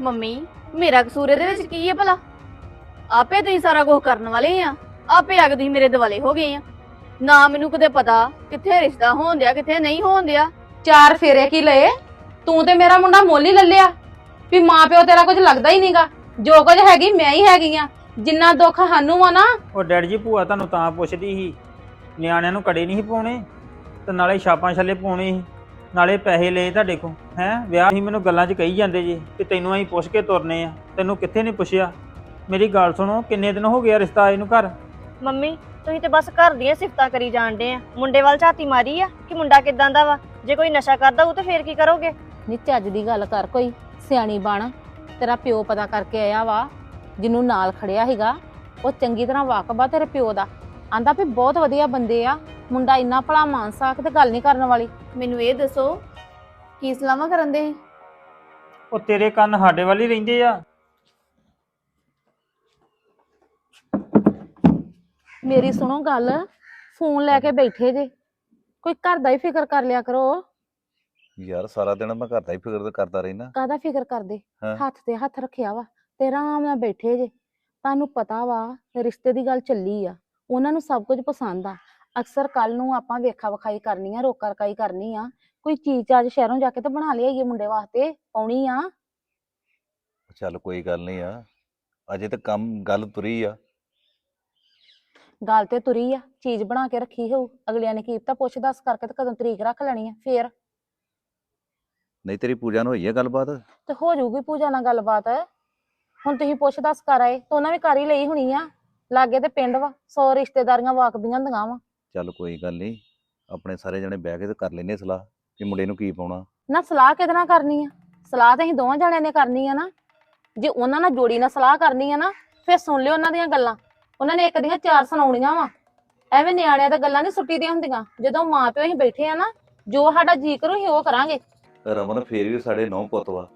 Mummy ਮੇਰਾ ਕਸੂਰ ਇਹਦੇ ਵਿੱਚ ਕੀ ਹੈ ਭਲਾ? ਆਪੇ ਤੁਸੀਂ ਸਾਰਾ ਕੁਝ ਕਰਨ ਵਾਲੇ ਆ। ਆਪੇ ਆ ਕੇ ਤੁਸੀਂ ਮੇਰੇ ਦਿਵਾਲੇ ਹੋ ਗਏ ਆ। ਨਾ ਮੈਨੂੰ ਕਦੇ ਪਤਾ ਕਿੱਥੇ ਰਿਸ਼ਤਾ ਹੋਣ ਦਿਆ ਕਿੱਥੇ ਨਹੀਂ ਹੋਣ ਦਿਆ। ਚਾਰ ਫੇਰੇ ਕੀ ਲਏ? ਤੂੰ ਤੇ ਮੇਰਾ ਮੁੰਡਾ ਮੁੱਲ ਹੀ ਲੱਲਿਆ ਵੀ ਮਾਂ ਪਿਓ ਤੇਰਾ ਕੁਝ ਲੱਗਦਾ ਹੀ ਨਹੀਂਗਾ। ਜੋ ਕੁਝ ਹੈਗੀ ਮੈਂ ਹੀ ਹੈਗੀ ਆ। ਜਿੰਨਾ ਦੁੱਖ ਸਾਨੂੰ ਆ ਨਾ। ਉਹ ਡੈਡ ਜੀ ਭੂਆ ਤੁਹਾਨੂੰ ਤਾਂ ਪੁੱਛਦੀ ਸੀ। ਨਿਆਣਿਆਂ ਨੂੰ ਕੜੇ ਨਹੀਂ ਸੀ ਪਾਉਣੇ ਤੇ ਨਾਲੇ ਛਾਪਾਂ ਛੱਲੇ ਪਾਉਣੇ ਸੀ। ਨਾਲੇ ਪੈਸੇ ਲਏ ਤੁਹਾਡੇ ਕੋਲ ਹੈ? ਵਿਆਹ ਹੀ ਮੈਨੂੰ ਗੱਲਾਂ 'ਚ ਕਹੀ ਜਾਂਦੇ ਜੀ ਕਿ ਤੈਨੂੰ ਅਸੀਂ ਪੁੱਛ ਕੇ ਤੁਰਨੇ ਆ ਤੈਨੂੰ ਕਿੱਥੇ ਨਹੀਂ ਪੁੱਛਿਆ? ਮੇਰੀ ਗੱਲ ਸੁਣੋ ਕਿੰਨੇ ਦਿਨ ਹੋ ਗਏ ਆ ਰਿਸ਼ਤਾ ਆਏ ਨੂੰ ਘਰ? ਮੰਮੀ ਤੁਸੀਂ ਤੇ ਬਸ ਘਰ ਦੀਆਂ ਸਿਫਤਾਂ ਕਰੀ ਜਾਣਦੇ ਆ। ਮੁੰਡੇ ਵੱਲ ਝਾਤੀ ਮਾਰੀ ਆ ਕਿ ਮੁੰਡਾ ਕਿਦਾਂ ਦਾ ਵਾ? ਜੇ ਕੋਈ ਨਸ਼ਾ ਕਰਦਾ ਉਹ ਤੇ ਫੇਰ ਕੀ ਕਰੋਗੇ? ਨੀ ਚੱਜ ਦੀ ਗੱਲ ਕਰ ਕੋਈ ਸਿਆਣੀ ਬਣ। ਤੇਰਾ ਪਿਓ ਪਤਾ ਕਰਕੇ ਆਇਆ ਵਾ ਜਿਹਨੂੰ ਨਾਲ ਖੜਿਆ ਹੈਗਾ ਉਹ ਚੰਗੀ ਤਰ੍ਹਾਂ ਵਾਕਬਾ ਤੇਰੇ ਪਿਓ ਦਾ। ਆਂਦਾ ਵੀ ਬਹੁਤ ਵਧੀਆ ਬੰਦੇ ਆ। ਮੁੰਡਾ ਇੰਨਾ ਭਲਾ ਮਾਨਸਾ ਕਿਤੇ ਗੱਲ ਨਹੀਂ ਕਰਨ ਵਾਲੀ। ਮੈਨੂੰ ਇਹ ਦੱਸੋ ਕੀ ਸਲਾਮਾ ਕਰਨ ਦੇ? ਉਹ ਤੇਰੇ ਕੰਨ ਸਾਡੇ ਵੱਲ ਹੀ ਰਹਿੰਦੇ ਆ। ਮੇਰੀ ਸੁਣੋ ਗੱਲ ਫੋਨ ਲੈ ਕੇ ਬੈਠੇ ਜੇ। ਕੋਈ ਘਰ ਦਾ ਹੀ ਫਿਕਰ ਕਰ ਲਿਆ ਕਰੋ। ਯਾਰ ਸਾਰਾ ਦਿਨ ਮੈਂ ਘਰ ਦਾ ਹੀ ਫਿਕਰ ਕਰਦਾ ਰਹਿਣਾ ਕਾਹਦਾ ਫਿਕਰ ਕਰਦੇ? ਹਾਂ। ਹੱਥ ਤੇ ਹੱਥ ਰੱਖਿਆ ਵਾ ਤੇ ਆਰਾਮ ਨਾਲ ਬੈਠੇ ਜੇ। ਤੁਹਾਨੂੰ ਪਤਾ ਵਾ ਰਿਸ਼ਤੇ ਦੀ ਗੱਲ ਚੱਲੀ ਆ। ਉਹਨਾਂ ਨੂੰ ਸਭ ਕੁਝ ਪਸੰਦ ਆ। ਅਕਸਰ ਕੱਲ ਨੂੰ ਆਪਾਂ ਵੇਖਾ ਵਿਖਾਈ ਕਰਨੀ ਆ ਰੋਕਾ ਰਕਾਈ ਕਰਨੀ ਆ। ਕੋਈ ਚੀਜ਼ ਚਾਜ ਸ਼ਹਿਰੋਂ ਜਾ ਕੇ ਤਾਂ ਬਣਾ ਲਿਆਈਏ ਮੁੰਡੇ ਵਾਸਤੇ ਪਾਉਣੀ ਆ। ਚੱਲ ਕੋਈ ਗੱਲ ਨਹੀਂ ਆ ਅਜੇ ਤਾਂ ਕੰਮ ਗੱਲ ਤੁਰੀ ਆ। ਗੱਲ ਤੇ ਤੁਰੀ ਆ ਚੀਜ਼ ਬਣਾ ਕੇ ਰੱਖੀ ਹੋਊ ਅਗਲਿਆਂ ਨੇ ਕੀ ਪਤਾ ਪੁੱਛ ਦੱਸ ਕਰਕੇ ਤੇ ਕਦੋਂ ਤਰੀਕ ਰੱਖ ਲੈਣੀ ਆ ਫੇਰ। ਨਹੀਂ ਤੇਰੀ ਪੂਜਾ ਨੂੰ ਹੋਈ ਹੈ ਗੱਲਬਾਤ? ਤੇ ਹੋ ਜਾਊਗੀ ਪੂਜਾ ਨਾਲ ਗੱਲਬਾਤ। ਹੁਣ ਤੁਸੀਂ ਪੁੱਛ ਦੱਸ ਕਰ ਆਏ ਤਾਂ ਉਹਨਾਂ ਵੀ ਕਰ ਹੀ ਲਈ ਹੋਣੀ ਆ। ਲਾਗੇ ਤੇ ਪਿੰਡ ਵਾ ਸੌ ਰਿਸ਼ਤੇਦਾਰੀਆਂ ਵਾਕਬੀਆਂ ਹੁੰਦੀਆਂ ਵਾ। ਚੱਲ ਕੋਈ ਗੱਲ ਨਹੀਂ ਆਪਣੇ ਸਾਰੇ ਜਣੇ ਬਹਿ ਕੇ ਤੇ ਕਰ ਲੈਨੇ ਸਲਾਹ ਕਿ ਮੁੰਡੇ ਨੂੰ ਕੀ ਪਾਉਣਾ। ਨਾ ਸਲਾਹ ਕਿਹਦੇ ਨਾਲ ਕਰਨੀ ਆ? ਸਲਾਹ ਤਾਂ ਅਸੀਂ ਦੋਵਾਂ ਜਣਿਆਂ ਨੇ ਕਰਨੀ ਆ ਨਾ। ਜੇ ਉਹਨਾਂ ਨਾਲ ਜੋੜੀ ਨਾਲ ਸਲਾਹ ਕਰਨੀ ਆ ਨਾ ਫਿਰ ਸੁਣ ਲਿਓ ਉਹਨਾਂ ਦੀਆਂ ਗੱਲਾਂ। ਉਹਨਾਂ ਨੇ ਇੱਕ ਦੀਆਂ ਚਾਰ ਸੁਣਾਉਣੀਆਂ ਵਾ। ਐਵੇਂ ਨਿਆਣਿਆਂ ਦਾ ਗੱਲਾਂ ਨਹੀਂ ਸੁੱਟੀ ਦੀਆਂ ਹੁੰਦੀਆਂ। ਜਦੋਂ ਮਾਂ ਪਿਓ ਅਸੀਂ ਬੈਠੇ ਆ ਨਾ ਜੋ ਸਾਡਾ ਜੀ ਕਰੂ ਅਸੀਂ ਉਹ ਕਰਾਂਗੇ। ਰਮਨ ਫੇਰ ਵੀ ਸਾਡੇ ਨੌ ਪੁੱਤ ਵਾ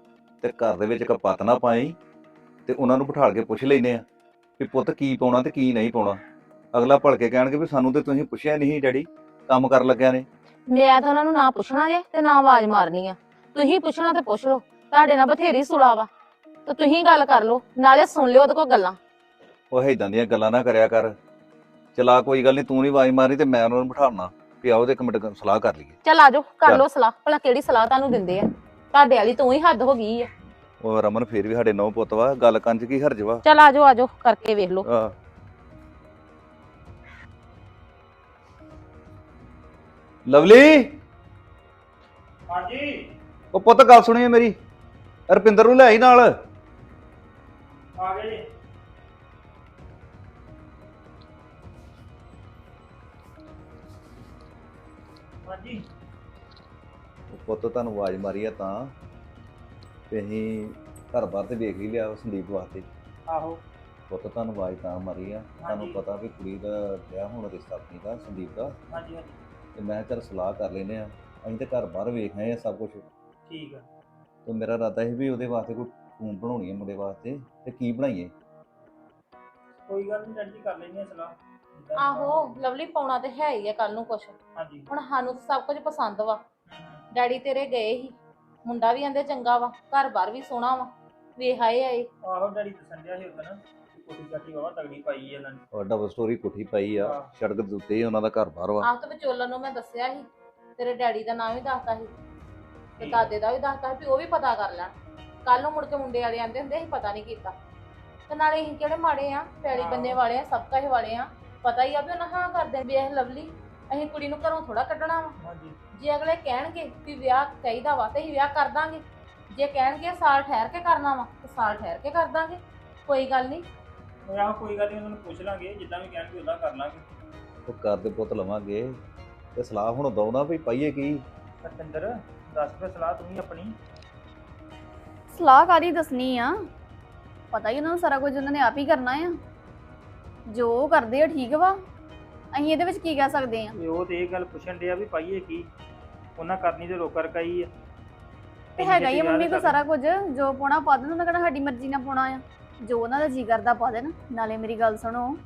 ਤੇ ਘਰ ਦੇ ਵਿੱਚ ਕਪੱਤ ਨਾ ਪਾਈ ਤੇ ਉਹਨਾਂ ਨੂੰ ਬਿਠਾਲ ਕੇ ਪੁੱਛ ਲੈਨੇ ਆ ਵੀ ਪੁੱਤ ਕੀ ਪਾਉਣਾ ਤੇ ਕੀ ਨਹੀਂ ਪਾਉਣਾ। ਅਗਲਾ ਭੜ ਕੇ ਕਹਿਣਗੇ ਵੀ ਸਾਨੂੰ ਤੇ ਤੁਸੀਂ ਪੁੱਛਿਆ ਨਹੀਂ ਡੈਡੀ ਕੰਮ ਕਰਨ ਲੱਗਿਆ ਨੇ। ਮੈਂ ਤਾਂ ਉਹਨਾਂ ਨੂੰ ਨਾ ਪੁੱਛਣਾ ਜੇ ਤੇ ਨਾ ਆਵਾਜ਼ ਮਾਰਨੀ ਆ। ਤੁਸੀਂ ਪੁੱਛਣਾ ਤੇ ਪੁੱਛ ਲਓ ਤੁਹਾਡੇ ਨਾਲ ਬਥੇਰੀ ਸੁਲਾ ਵਾ। ਤੇ ਤੁਸੀਂ ਗੱਲ ਕਰ ਲਓ ਨਾਲੇ ਸੁਣ ਲਿਓ ਉਹਦੇ ਕੋਲ ਗੱਲਾਂ। ਉਹ ਏਦਾਂ ਦੀਆਂ ਗੱਲਾਂ ਨਾ ਕਰਿਆ ਕਰ। ਚਲਾ ਕੋਈ ਗੱਲ ਨਹੀਂ ਤੂੰ ਨਹੀਂ ਆਵਾਜ਼ ਮਾਰੀ ਤੇ ਮੈਂ ਉਹਨਾਂ ਨੂੰ ਬਿਠਾਉਣਾ ਵੀ ਆਓ ਤੇ ਇੱਕ ਮਿੰਟ ਸਲਾਹ ਕਰ ਲਈਏ। ਚੱਲ ਆਜੋ ਕਰ ਚੱਲ। ਲਓ ਸਲਾਹ ਭਲਾ ਕਿਹੜੀ ਸਲਾਹ ਤੁਹਾਨੂੰ ਦਿੰਦੇ ਆ। ਤੁਹਾਡੇ ਵਾਲੀ ਤੋਂ ਹੀ ਹੱਦ ਹੋ ਗਈ ਆ। ਉਹ ਰਮਨ ਫੇਰ ਵੀ ਸਾਡੇ ਨੌ ਪੁੱਤ ਵਾ ਗੱਲ ਕੰਜ ਕੀ ਹਰਜ ਵਾ? ਚੱਲ ਆਜੋ ਆਜੋ ਕਰਕੇ ਵੇਖ ਲਓ। ਆਹ। ਲਵਲੀ? ਹਾਂਜੀ। ਉਹ ਪੁੱਤ ਗੱਲ ਸੁਣੀਏ ਮੇਰੀ। ਰਪਿੰਦਰ ਨੂੰ ਲੈ ਆਈ ਨਾਲ। ਆ ਗਏ ਜੀ। ਹਾਂਜੀ। ਉਹ ਪੁੱਤ ਤੁਹਾਨੂੰ ਆਵਾਜ਼ ਮਾਰੀ ਆ ਤਾਂ। ਤੇ ਅਸੀਂ ਘਰ ਬਾਹਰ ਤੇ ਵੇਖ ਹੀ ਲਿਆ ਸੰਦੀਪ ਵਾਸਤੇ। ਆਹੋ। ਪੁੱਤ ਤੁਹਾਨੂੰ ਆਵਾਜ਼ ਤਾਂ ਮਾਰੀ ਆ। ਤੁਹਾਨੂੰ ਹਾਂਜੀ। ਪਤਾ ਵੀ ਕੁੜੀ ਦਾ ਵਿਆਹ ਹੁਣ ਰਿਸ਼ਤਾ ਆਪਣੀ ਦਾ ਸੰਦੀਪ ਦਾ। ਹਾਂਜੀ ਹਾਂਜੀ। ਤੇ ਮੈਂ ਕਿਹਾ ਚੱਲ ਸਲਾਹ ਕਰ ਲੈਨੇ ਆ ਅਸੀਂ ਤੇ ਘਰ ਬਾਹਰ ਵੇਖ ਆਏ ਆ ਸਭ ਕੁਝ ਠੀਕ ਆ। ਤੇ ਮੇਰਾ ਇਰਾਦਾ ਸੀ ਵੀ ਉਹਦੇ ਵਾਸਤੇ ਕੋਈ ਫੋਨ ਬਣਾਉਣੀ ਹੈ ਮੁੰਡੇ ਵਾਸਤੇ। ਤੇ ਕੀ ਬਣਾਈਏ? ਕੋਈ ਗੱਲ ਨਹੀਂ ਡੈਡ ਕਰ ਲੈਣੀ ਆ ਸਲਾਹ। ਜਿੱਦਾਂ ਆਹੋ ਲਵਲੀ ਪਾਉਣਾ ਤੇ ਹੈ ਹੀ ਆ ਕੱਲ ਨੂੰ ਕੁਛ। ਹਾਂਜੀ। ਹੁਣ ਸਾਨੂੰ ਤਾਂ ਸਭ ਕੁਝ ਪਸੰਦ ਵਾ। ਡੈਡੀ ਤੇਰੇ ਗਏ ਸੀ। ਮੁੰਡਾ ਵੀ ਆਂਦੇ ਚੰਗਾ ਵਾ। ਘਰ ਬਾਰ ਵੀ ਸੋਹਣਾ ਵਾ। ਵੇਖ ਆਏ ਆਏ ਆਹੋ ਡੈਡੀ ਦੱਸਣ ਡਿਆ ਸੀ ਉਦੋਂ ਕੋਟੀ ਕਾਟੀ ਵਾਵਾ ਤਗੜੀ ਪਾਈ ਆ ਇਹਨਾਂ ਨੇ। ਔਰ ਡਬਲ ਸਟੋਰੀ ਕੋਠੀ ਪਾਈ ਆ ਹਾਂ। ਸੜਕ ਦੇ ਉੱਤੇ ਹੀ ਉਹਨਾਂ ਦਾ ਘਰ ਬਾਹਰ ਵਾ। ਆਪ ਤਾਂ ਵਿਚੋਲਨ ਨੂੰ ਮੈਂ ਦੱਸਿਆ ਸੀ ਤੇਰੇ ਡੈਡੀ ਦਾ ਨਾਮ ਵੀ ਦੱਸਤਾ ਸੀ। ਤੇ ਠੀਕ ਆ। ਦਾਦੇ ਦਾ ਵੀ ਦੱਸਤਾ ਸੀ ਵੀ ਉਹ ਵੀ ਪਤਾ ਕਰ ਲੈਣ। ਕੱਲ ਨੂੰ ਮੁੜ ਕੇ ਮੁੰਡੇ ਵਾਲੇ ਆਂਦੇ ਹੁੰਦੇ ਅਸੀਂ ਪਤਾ ਨਹੀਂ ਕੀਤਾ। ਤੇ ਨਾਲੇ ਅਸੀਂ ਕਿਹੜੇ ਮਾੜੇ ਆ ਪੈੜੀ ਹਾਂ। ਬੰਨੇ ਵਾਲੇ ਆ ਸਭ ਕਾਹੇ ਵਾਲੇ ਆ। ਪਤਾ ਹੀ ਆ ਵੀ ਉਹਨਾਂ ਹਾਂ ਕਰਦੇ ਵੇਖ ਲਵਲੀ ਅਸੀਂ ਕੁੜੀ ਨੂੰ ਘਰੋਂ ਥੋੜਾ ਕੱਢਣਾ ਵਾ। ਹਾਂਜੀ। ਜੇ ਅਗਲੇ ਕਹਿਣਗੇ ਵੀ ਵਿਆਹ ਚਾਹੀਦਾ ਵਾ ਤੇ ਅਸੀਂ ਵਿਆਹ ਕਰ ਦਾਂਗੇ। ਜੇ ਕਹਿਣਗੇ ਸਾਲ ਠਹਿਰ ਕੇ ਕਰਨਾ ਵਾ ਤੇ ਸਾਲ ਠਹਿਰ ਕੇ ਕਰ ਦਾਂਗੇ। ਕੋਈ ਗੱਲ ਨਹੀਂ ਉਹ ਆਹ ਕੋਈ ਗੱਲ ਨਹੀਂ ਉਹਨਾਂ ਨੂੰ ਪੁੱਛ ਲਾਂਗੇ ਜਿੱਦਾਂ ਵੀ ਕਹਿਣਗੇ ਉਦਾਂ ਕਰ ਲਾਂਗੇ। ਉਹ ਘਰ ਦੇ ਪੁੱਤ ਲਵਾਂਗੇ। ਤੇ ਸਲਾਹ ਹੁਣ ਦੋ ਨਾ ਵੀ ਪਾਈਏ ਕੀ? ਸਤਿੰਦਰ ਦੱਸ ਫਿਰ ਸਲਾਹ ਤੂੰ ਹੀ ਆਪਣੀ। ਸਲਾਹ ਕਾਦੀ ਦੱਸਣੀ ਆ? ਪਤਾ ਹੀ ਉਹਨਾਂ ਨੂੰ ਸਾਰਾ ਕੁਝ ਉਹਨਾਂ ਨੇ ਆਪ ਹੀ ਕਰਨਾ ਆ। ਜੋ ਉਹ ਕਰਦੇ ਆ ਠੀਕ ਵਾ। ਅਸੀਂ ਇਹਦੇ ਵਿੱਚ ਕੀ ਕਹਿ ਸਕਦੇ ਆ? ਤੇ ਉਹ ਤੇ ਇਹ ਗੱਲ ਪੁੱਛਣ ਡਿਆ ਵੀ ਪਾਈਏ ਕੀ? ਉਹਨਾਂ ਕਰਨੀ ਤੇ ਰੋਕਰ ਕਈ ਆ। ਤੇ ਹੈਗਾ ਹੀ ਆ ਮੰਮੀ ਕੋ ਸਾਰਾ ਕੁਝ। ਜੋ ਪਾਉਣਾ ਪਾ ਦੇਣ ਉਹਨਾਂ ਕਿਹੜਾ ਸਾਡੀ ਮਰਜ਼ੀ ਨਾਲ ਪਾਉਣਾ ਆ। ਜੋ ਉਹਨਾਂ ਦਾ ਜੀ ਕਰਦਾ ਪਾ ਦੇਣ ਨਾਲੇ ਮੇਰੀ ਗੱਲ ਸੁਣੋ।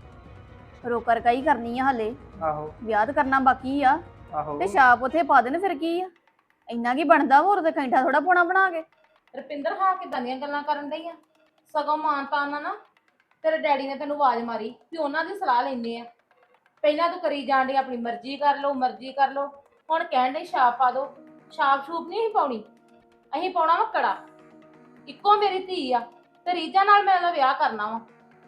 ਰੋਕਰ ਕਈ ਕਰਨੀ ਆ ਹਲੇ। ਆਹੋ। ਵਿਆਹ ਤਾਂ ਕਰਨਾ ਬਾਕੀ ਆ। ਆਹੋ। ਤੇ ਛਾਪ ਉੱਥੇ ਪਾ ਦੇਣ ਫਿਰ ਕੀ ਆ? ਇੰਨਾ ਕੀ ਬਣਦਾ ਵਾ ਹੋਰ ਤੇ ਕੈਂਠਾ ਥੋੜਾ ਪਾਉਣਾ ਬਣਾ ਕੇ? ਰਪਿੰਦਰ ਹਾਂ ਕਿਦਾਂ ਦੀਆਂ ਗੱਲਾਂ ਕਰਨ ਡਈ ਆ? ਸਗੋਂ ਮਾਨਤਾ ਨਾ ਨਾ ਤੇਰੇ ਡੈਡੀ ਨੇ ਤੈਨੂੰ ਆਵਾਜ਼ ਮਾਰੀ ਵੀ ਉਹਨਾਂ ਦੀ ਸਲਾਹ ਲੈਂਦੇ ਆ। ਪਹਿਲਾਂ ਤੂੰ ਕਰੀ ਜਾਣ ਡਈ ਆਪਣੀ ਮਰਜ਼ੀ ਕਰ ਲਓ ਮਰਜ਼ੀ ਕਰ ਲਓ। ਹੁਣ ਕਹਿਣ ਡਈ ਛਾਪ ਪਾ ਦੋ। ਛਾਪ ਛੂਪ ਨਹੀਂ ਅਸੀਂ ਪਾਉਣੀ? ਅਸੀਂ ਪਾਉਣਾ ਵਾ ਕੜਾ ਇੱਕੋ ਮੇਰੀ ਧੀ ਆ। ਤੇ ਰੀਜਾ ਨਾਲ ਮੈਂ ਉਹਦਾ ਵਿਆਹ ਕਰਨਾ ਵਾ।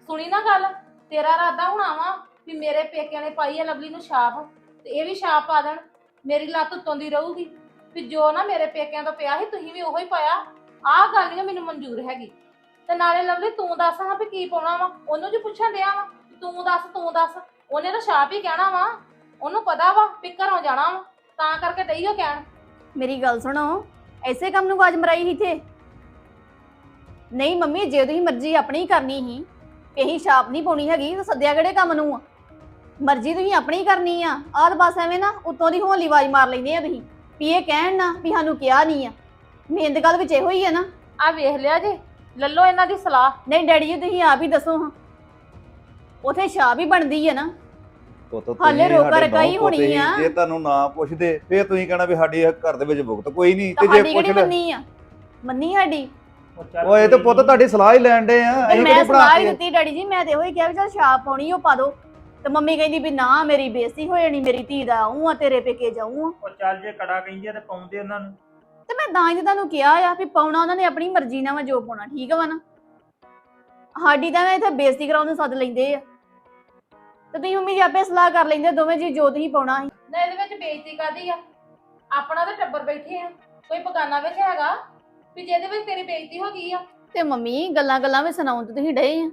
ਸੁਣੀ ਨਾ ਗੱਲ? ਤੇਰਾ ਇਰਾਦਾ ਹੋਣਾ ਵਾ ਵੀ ਮੇਰੇ ਪੇਕਿਆਂ ਨੇ ਪਾਈ ਆ ਲਵਲੀ ਨੂੰ ਛਾਪ, ਤੇ ਇਹ ਵੀ ਛਾਪ ਪਾ ਦੇਣ। ਮੇਰੀ ਲੱਤ ਉੱਤੋਂ ਦੀ ਰਹੂਗੀ। ਵੀ ਜੋ ਨਾ ਮੇਰੇ ਪੇਕਿਆਂ ਤੋਂ ਪਿਆ ਸੀ, ਤੁਸੀਂ ਵੀ ਉਹੋ ਹੀ ਪਾਇਆ। ਆਹ ਗੱਲ ਨਹੀਂ ਮੈਨੂੰ ਮਨਜ਼ੂਰ ਹੈਗੀ। ਤੇ ਨਾਲੇ ਲਵਲੀ, ਤੂੰ ਦੱਸ ਹਾਂ ਵੀ ਕੀ ਪਾਉਣਾ ਵਾ? ਉਹਨੂੰ ਜੀ ਪੁੱਛਣ ਡਿਆ ਵਾ ਤੂੰ ਦੱਸ ਤੂੰ ਦੱਸ। ਉਹਨੇ ਤਾਂ ਛਾਪ ਹੀ ਕਹਿਣਾ ਵਾ। ਉਹਨੂੰ ਪਤਾ ਵਾ ਵੀ ਘਰੋਂ ਜਾਣਾ ਵਾ। ਤਾਂ ਕਰਕੇ ਡਈ ਉਹ ਕਹਿਣ। ਮੇਰੀ ਗੱਲ ਸੁਣੋ, ਐਸੇ ਕੰਮ ਨੂੰ ਆਵਾਜ਼ ਮਰਾਈ ਸੀ ਤੇ ਨਹੀਂ ਮੰਮੀ ਜੇ ਤੁਸੀਂ ਮਰਜ਼ੀ ਆਪਣੀ ਕਰਨੀ ਸੀ ਕਿ ਅਸੀਂ ਛਾਪ ਨਹੀਂ ਪਾਉਣੀ ਹੈਗੀ ਤਾਂ ਸੱਦਿਆ ਕਿਹੜੇ ਕੰਮ ਨੂੰ ਆ? ਮਰਜ਼ੀ ਤੁਸੀਂ ਆਪਣੀ ਕਰਨੀ ਆ ਆਹ ਬਸ ਐਵੇਂ ਨਾ ਉੱਤੋਂ ਦੀ ਹੋਲੀ ਆਵਾਜ਼ ਮਾਰ ਲੈਂਦੇ ਆ ਤੁਸੀਂ ਵੀ ਇਹ ਕਹਿਣ ਨਾ ਵੀ ਸਾਨੂੰ ਕਿਹਾ ਨਹੀਂ ਆ। ਮੇਨ ਗੱਲ ਵਿੱਚ ਇਹੋ ਹੀ ਆ ਨਾ। ਆ ਵੇਖ ਲਿਆ ਜੇ ਲੱਲੋ ਇਹਨਾਂ ਦੀ ਸਲਾਹ। ਨਹੀਂ ਡੈਡੀ ਜੀ ਤੁਸੀਂ ਆਪ ਹੀ ਦੱਸੋ ਹਾਂ। ਉਥੇ ਛਾਪ ਹੀ ਬਣਦੀ ਆ ਨਾ। ਪੁੱਤ ਤੁਸੀਂ ਹਾਲੇ ਰੋਕਾ ਸਾਡੇ ਰਕਾਈ ਨਹੁੰ ਪੁੱਤ ਹੋਣੀ ਸੀ, ਆ। ਜੇ ਤੁਹਾਨੂੰ ਨਾ ਪੁੱਛਦੇ ਫੇਰ ਤੁਸੀਂ ਕਹਿਣਾ ਵੀ ਸਾਡੀ ਇਹ ਘਰ ਦੇ ਵਿੱਚ ਭੁਗਤ ਕੋਈ ਨਹੀਂ ਤੇ ਜੇ ਤੁਹਾਡੀ ਪੁੱਛ ਕਿਹੜੀ ਲੈ। ਮੰਨੀ ਆ? ਮੰਨੀ ਸਾਡੀ? ਉਹ ਓਏ ਤੇ ਪੁੱਤ। ਤੁਹਾਡੀ ਸਲਾਹ ਹੀ ਲੈਣ ਦੇ ਆ ਤੇ ਮੈਂ ਸਲਾਹ ਹੀ ਦਿੱਤੀ ਡੈਡੀ ਜੀ ਮੈਂ ਤੇ ਉਹੀ ਕਿਹਾ ਵੀ ਚਲ ਛਾਪ ਪਾਉਣੀ ਉਹ ਪਾ ਦੋ। ਤੇ ਮੰਮੀ ਕਹਿੰਦੀ ਵੀ ਨਾ ਮੇਰੀ ਬੇਇੱਜ਼ਤੀ ਹੋ ਜਾਣੀ ਮੇਰੀ ਧੀ ਦਾ ਆਉਂ ਆ ਤੇਰੇ ਪੇਕੇ ਜਾਊਂ ਆ। ਉਹ ਚੱਲ ਜੇ ਕੜਾ ਕਹਿੰਦੀ ਆ ਤੇ ਪਾਉਂਦੇ ਉਹਨਾਂ ਨੂੰ। ਤੇ ਮੈਂ ਤਾਂ ਹੀ ਤੇ ਤੁਹਾਨੂੰ ਕਿਹਾ ਆ ਵੀ ਪਾਉਣਾ ਉਹਨਾਂ ਨੇ ਆਪਣੀ ਮਰਜ਼ੀ ਨਾਲ ਵਾ ਜੋ ਪਾਉਣਾ ਠੀਕ ਵਾ ਨਾ? ਸਾਡੀ ਤਾਂ ਨਾ ਇੱਥੇ ਬੇਇੱਜ਼ਤੀ ਕਰਾਉਣ ਨੂੰ ਸੱਦ ਲੈਂਦੇ ਆ। ਤੇ ਤੁਸੀਂ ਮੰਮੀ ਜੀ ਆਪੇ ਸਲਾਹ ਕਰ ਲੈਂਦੇ ਦੋਵੇਂ ਜੀ ਜੋ ਤੁਸੀਂ ਪਾਉਣਾ ਸੀ। ਨਾ ਇਹਦੇ ਵਿੱਚ ਬੇਇੱਜ਼ਤੀ ਕਾਦੀ ਆ? ਆਪਣਾ ਤਾਂ ਟੱਬਰ ਬੈਠੇ ਆ ਕੋਈ ਬਗਾਨਾ ਵਿੱਚ ਹੈਗਾ? ਵੀ ਜਿਹਦੇ ਵਿੱਚ ਤੇਰੀ ਬੇਇੱਜ਼ਤੀ ਹੋ ਗਈ ਆ। ਤੇ ਮੰਮੀ ਗੱਲਾਂ ਗੱਲਾਂ ਵਿੱਚ ਸੁਣਾਉਣ ਤੇ ਤੁਸੀਂ ਡਏ ਆ।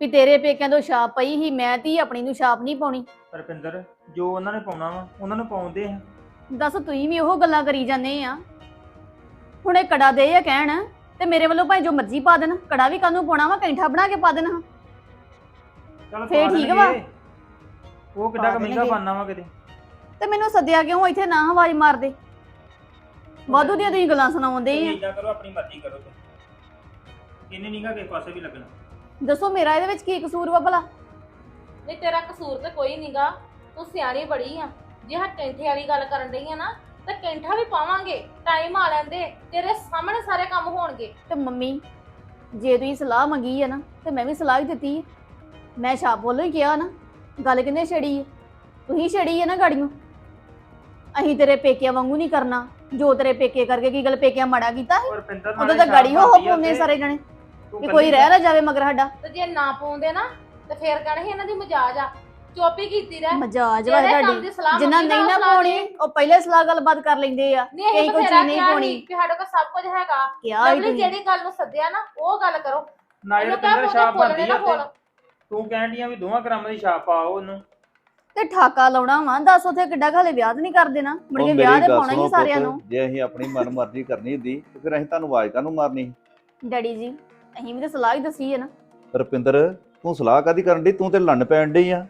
ਵੀ ਤੇਰੇ ਪੇਕਿਆਂ ਤੋਂ ਛਾਪ ਪਈ ਸੀ ਮੈਂ ਧੀ ਆਪਣੀ ਨੂੰ ਛਾਪ ਨਹੀਂ ਪਾਉਣੀ। ਰਪਿੰਦਰ ਜੋ ਉਹਨਾਂ ਨੇ ਪਾਉਣਾ ਵਾ ਉਹਨਾਂ ਨੂੰ ਪਾਉਂਦੇ ਆ। ਦੱਸ ਤੁਸੀਂ ਵੀ ਉਹ ਗੱਲਾਂ ਕਰੀ ਜਾਂਦੇ ਆ। ਹੁਣ ਇਹ ਕੜਾ ਦੇ ਆ ਕਹਿਣ ਤੇ ਮੇਰੇ ਵੱਲੋਂ ਭਾਵੇਂ ਜੋ ਮਰਜ਼ੀ ਪਾ ਦੇਣ ਕੜਾ ਵੀ ਕਾਨੂੰ ਪਾਉਣਾ ਵਾ ਕੈਂਠਾ ਬਣਾ ਕੇ ਪਾ ਦੇਣਾ ਚਲ ਫੇਰ ਠੀਕ ਵਾ। ਉਹ ਕਿੱਡਾ ਕੁ ਪਾ ਮਹਿੰਗਾ ਦੇਣਗੇ। ਪਾਣਾ ਵਾ ਕਿਤੇ। ਤੇ ਮੈਨੂੰ ਸੱਦਿਆ ਕਿਉਂ ਇੱਥੇ ਨਾ ਆਵਾਜ਼ ਮਾਰਦੇ ਵਾਧੂ ਦੀਆਂ ਤੁਸੀਂ ਗੱਲਾਂ ਸੁਣਾਉਂਦੇ ਤੁਸੀਂ ਆ। ਕਰੋ ਆਪਣੀ ਮਰਜ਼ੀ ਕਰੋ ਤੇ ਇਹਨੇ ਨਹੀਂਗਾ ਕਿਸੇ ਪਾਸੇ ਵੀ ਲੱਗਣਾ। ਦੱਸੋ ਮੇਰਾ ਇਹਦੇ ਵਿੱਚ ਕੀ ਕਸੂਰ ਵਾ ਭਲਾ? ਨਹੀਂ ਤੇਰਾ ਕਸੂਰ ਤੇ ਕੋਈ ਨਹੀਂਗਾ ਤੂੰ ਸਿਆਣੀ ਬੜੀ ਆ। ਜੇ ਹਾਂ ਕੈਂਠੇ ਵਾਲੀ ਗੱਲ ਕਰਨ ਡਈ ਆ ਨਾ ਤਾਂ ਕੈਂਠਾ ਵੀ ਪਾਵਾਂਗੇ। ਟਾਈਮ ਆ ਲੈਂਦੇ। ਤੇਰੇ ਸਾਹਮਣੇ ਸਾਰੇ ਕੰਮ ਹੋਣਗੇ। ਤੇ ਮੰਮੀ ਜੇ ਤੁਸੀਂ ਸਲਾਹ ਮੰਗੀ ਹੈ ਨਾ ਤੇ ਮੈਂ ਵੀ ਸਲਾਹ ਹੀ ਦਿੱਤੀ ਹੈ ਮੈਂ ਛਾਪ ਵੱਲੋਂ ਹੀ ਕਿਹਾ ਨਾ ਗੱਲ ਕਿੰਨੇ ਛੜੀ ਹੈ ਤੁਸੀਂ ਛੜੀ ਹੈ ਨਾ ਗਾੜੀਆਂ ਅਸੀਂ ਤੇਰੇ ਪੇਕਿਆਂ ਵਾਂਗੂ ਨਹੀਂ ਕਰਨਾ। ਜੋ ਤੇਰੇ ਪੇਕੇ ਕਰਕੇ ਕੀ ਗੱਲ ਪੇਕਿਆਂ ਮਾੜਾ ਕੀਤਾ ਸੀ? ਰਪਿੰਦਰ ਉਦੋਂ ਤਾਂ ਗਾੜੀ ਹੋ ਹੋ ਆ ਸਾਰੇ ਜਣੇ। ਕਿ ਕੋਈ ਰਹਿ ਨਾ ਜਾਵੇ ਮਗਰ ਸਾਡਾ। ਤੇ ਜੇ ਨਾ ਪਾਉਂਦੇ ਨਾ ਤੇ ਫੇਰ ਕਹਿਣਾ ਸੀ ਇਹਨਾਂ ਦੀ ਮਜਾਜ ਆ। ਚੁੱਪ ਕੀਤੀ ਰਹਿ। ਮਜਾਜ ਵਾ ਜਿਹੜੇ ਕੰਮ ਤੁਹਾਡੀ। ਦੀ ਸਲਾਹ ਜਿੰਨਾ ਮੰਗੀ ਨਹੀਂ ਨਾ ਸਲਾਹ ਪਾਉਣੀ ਦੇ। ਉਹ ਪਹਿਲੇ ਸਲਾਹ ਗੱਲਬਾਤ ਕਰ ਲੈਂਦੇ ਆ। ਨਹੀਂ ਕਈ ਇਹ ਕੋਈ ਬਥੇਰਾ ਚੀਜ਼ ਨਹੀਂ ਪਾਉਣੀ। ਕਿ ਸਾਡੇ ਕੋਲ ਸਭ ਕੁਝ ਹੈਗਾ। ਕਿਹਾ ਹੀ ਲਵਲੀ ਤੁਸੀਂ ਜਿਹੜੀ ਗੱਲ ਨੂੰ ਸੱਦਿਆ ਨਾ ਉਹ ਗੱਲ ਕਰੋ। ਨਾਲੇ ਇਹਨੂੰ ਕਹਿ ਰਪਿੰਦਰ ਬੋਲਣੇ ਛਾਪ ਬਣਦੀ ਨਾ ਆ ਬੋਲ ਤੇ ਕਹਿਣ ਡੀਆਂ ਵੀ ਦੋਵਾਂ ਗ੍ਰਾਮਾਂ ਦੀ ਛਾਪ ਪਾਓ ਉਹਨੂੰ। ਤੇ ਠਾਕਾ ਲਾਉਣਾ ਵਾ ਦੱਸ ਉਥੇ ਕਿੱਡਾ ਘਾਲੇ ਵਿਆਹ ਨਹੀਂ ਕਰ ਦੇਣਾ? ਮੁੜ ਉਹ ਕੇ ਮੇਰੀ ਵਿਆਹ ਦੇ ਗੱਲ ਪਾਉਣਾ ਹੀ ਸਾਰਿਆਂ ਪੁੱਤ, ਨੂੰ। ਜੇ ਅਸੀਂ ਆਪਣੀ ਮਨ ਮਰਜ਼ੀ ਕਰਨੀ ਹੁੰਦੀ ਤੇ ਫਿਰ ਅਸੀਂ ਤੁਹਾਨੂੰ ਆਵਾਜ਼ ਕਾਹਨੂੰ ਮਾਰਨੀ ਡੈਡੀ ਜੀ ਅਸੀਂ ਵੀ ਤਾਂ ਸਲਾਹ ਹੀ ਦੱਸੀ ਹੈ ਨਾ। ਰੁਪਿੰਦਰ ਤੂੰ ਸਲਾਹ ਕਾਦੀ ਕਰਨ ਦੀ ਤੂੰ ਤੇ ਲੰਨ ਪੈਣ ਡਈ ਆ।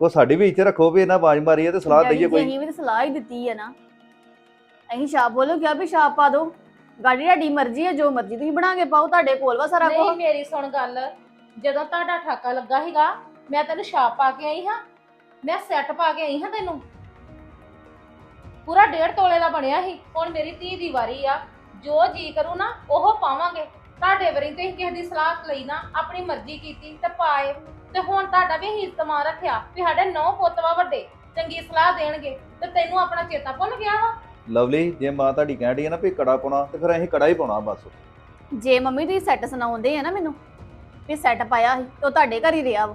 ਉਹ ਸਾਡੀ ਵੀ ਇੱਥੇ ਰੱਖੋ ਵੀ ਇਹਨਾਂ ਆਵਾਜ਼ ਮਾਰੀ ਹੈ ਤੇ ਸਲਾਹ ਡੈਡੀ ਦਈਏ ਜੀ, ਕੋਈ। ਅਸੀਂ ਵੀ ਤਾਂ ਸਲਾਹ ਹੀ ਦਿੱਤੀ ਹੈ ਨਾ। ਅਸੀਂ ਛਾਪ ਬੋਲੋ ਕਿਹਾ ਵੀ ਛਾਪ ਪਾ ਦਿਓ। ਗਾੜੀ ਤੁਹਾਡੀ ਮਰਜ਼ੀ ਹੈ ਜੋ ਮਰਜ਼ੀ ਤੁਸੀਂ ਬਣਾ ਕੇ ਪਾਓ ਤੁਹਾਡੇ ਕੋਲ ਵਾ ਸਾਰਾ ਨਹੀਂ ਕੁਝ ਮੇਰੀ ਸੁਣ ਗੱਲ। ਜਦੋਂ ਤੁਹਾਡਾ ਠਾਕਾ ਲੱਗਾ ਸੀਗਾ ਮੈਂ ਤੈਨੂੰ ਛਾਪ ਪਾ ਕੇ ਆਈ ਹਾਂ ਮੈਂ ਸੈੱਟ ਪਾ ਕੇ ਆਈ ਹਾਂ ਤੈਨੂੰ। ਪੂਰਾ ਡੇਢ ਤੋਲੇ ਦਾ ਬਣਿਆ ਸੀ ਹੁਣ ਮੇਰੀ ਧੀ ਦੀ ਵਾਰੀ ਆ। ਜੋ ਜੀ ਕਰੂ ਨਾ ਉਹ ਪਾਵਾਂਗੇ। ਤੁਹਾਡੇ ਵਰੀ ਤੇ ਕਿਸੇ ਦੀ ਸਲਾਹ ਲਈ ਨਾ ਆਪਣੀ ਮਰਜ਼ੀ ਕੀਤੀ ਤੇ ਪਾਏ। ਤੇ ਹੁਣ ਤੁਹਾਡਾ ਵੀ ਅਸੀਂ ਇਸਤਮਾਲ ਰੱਖਿਆ ਵੀ ਸਾਡੇ ਨੌ ਪੁੱਤ ਵਾ ਵੱਡੇ ਚੰਗੀ ਸਲਾਹ ਦੇਣਗੇ। ਤੇ ਤੈਨੂੰ ਆਪਣਾ ਚੇਤਾ ਭੁੱਲ ਗਿਆ ਵਾ? ਲਵਲੀ ਜੇ ਮਾਂ ਤੁਹਾਡੀ ਕਹਿਣ ਡਈ ਆ ਨਾ ਵੀ ਕੜਾ ਪਾਉਣਾ ਤੇ ਫਿਰ ਅਸੀਂ ਕੜਾ ਹੀ ਪਾਉਣਾ ਬਸ। ਜੇ ਮੰਮੀ ਤੁਸੀਂ ਸੈੱਟ ਸੁਣਾਉਂਦੇ ਆ ਨਾ ਮੈਨੂੰ ਵੀ ਸੈੱਟ ਪਾਇਆ ਸੀ ਤੇ ਉਹ ਤੁਹਾਡੇ ਘਰ ਹੀ ਰਿਹਾ ਵਾ।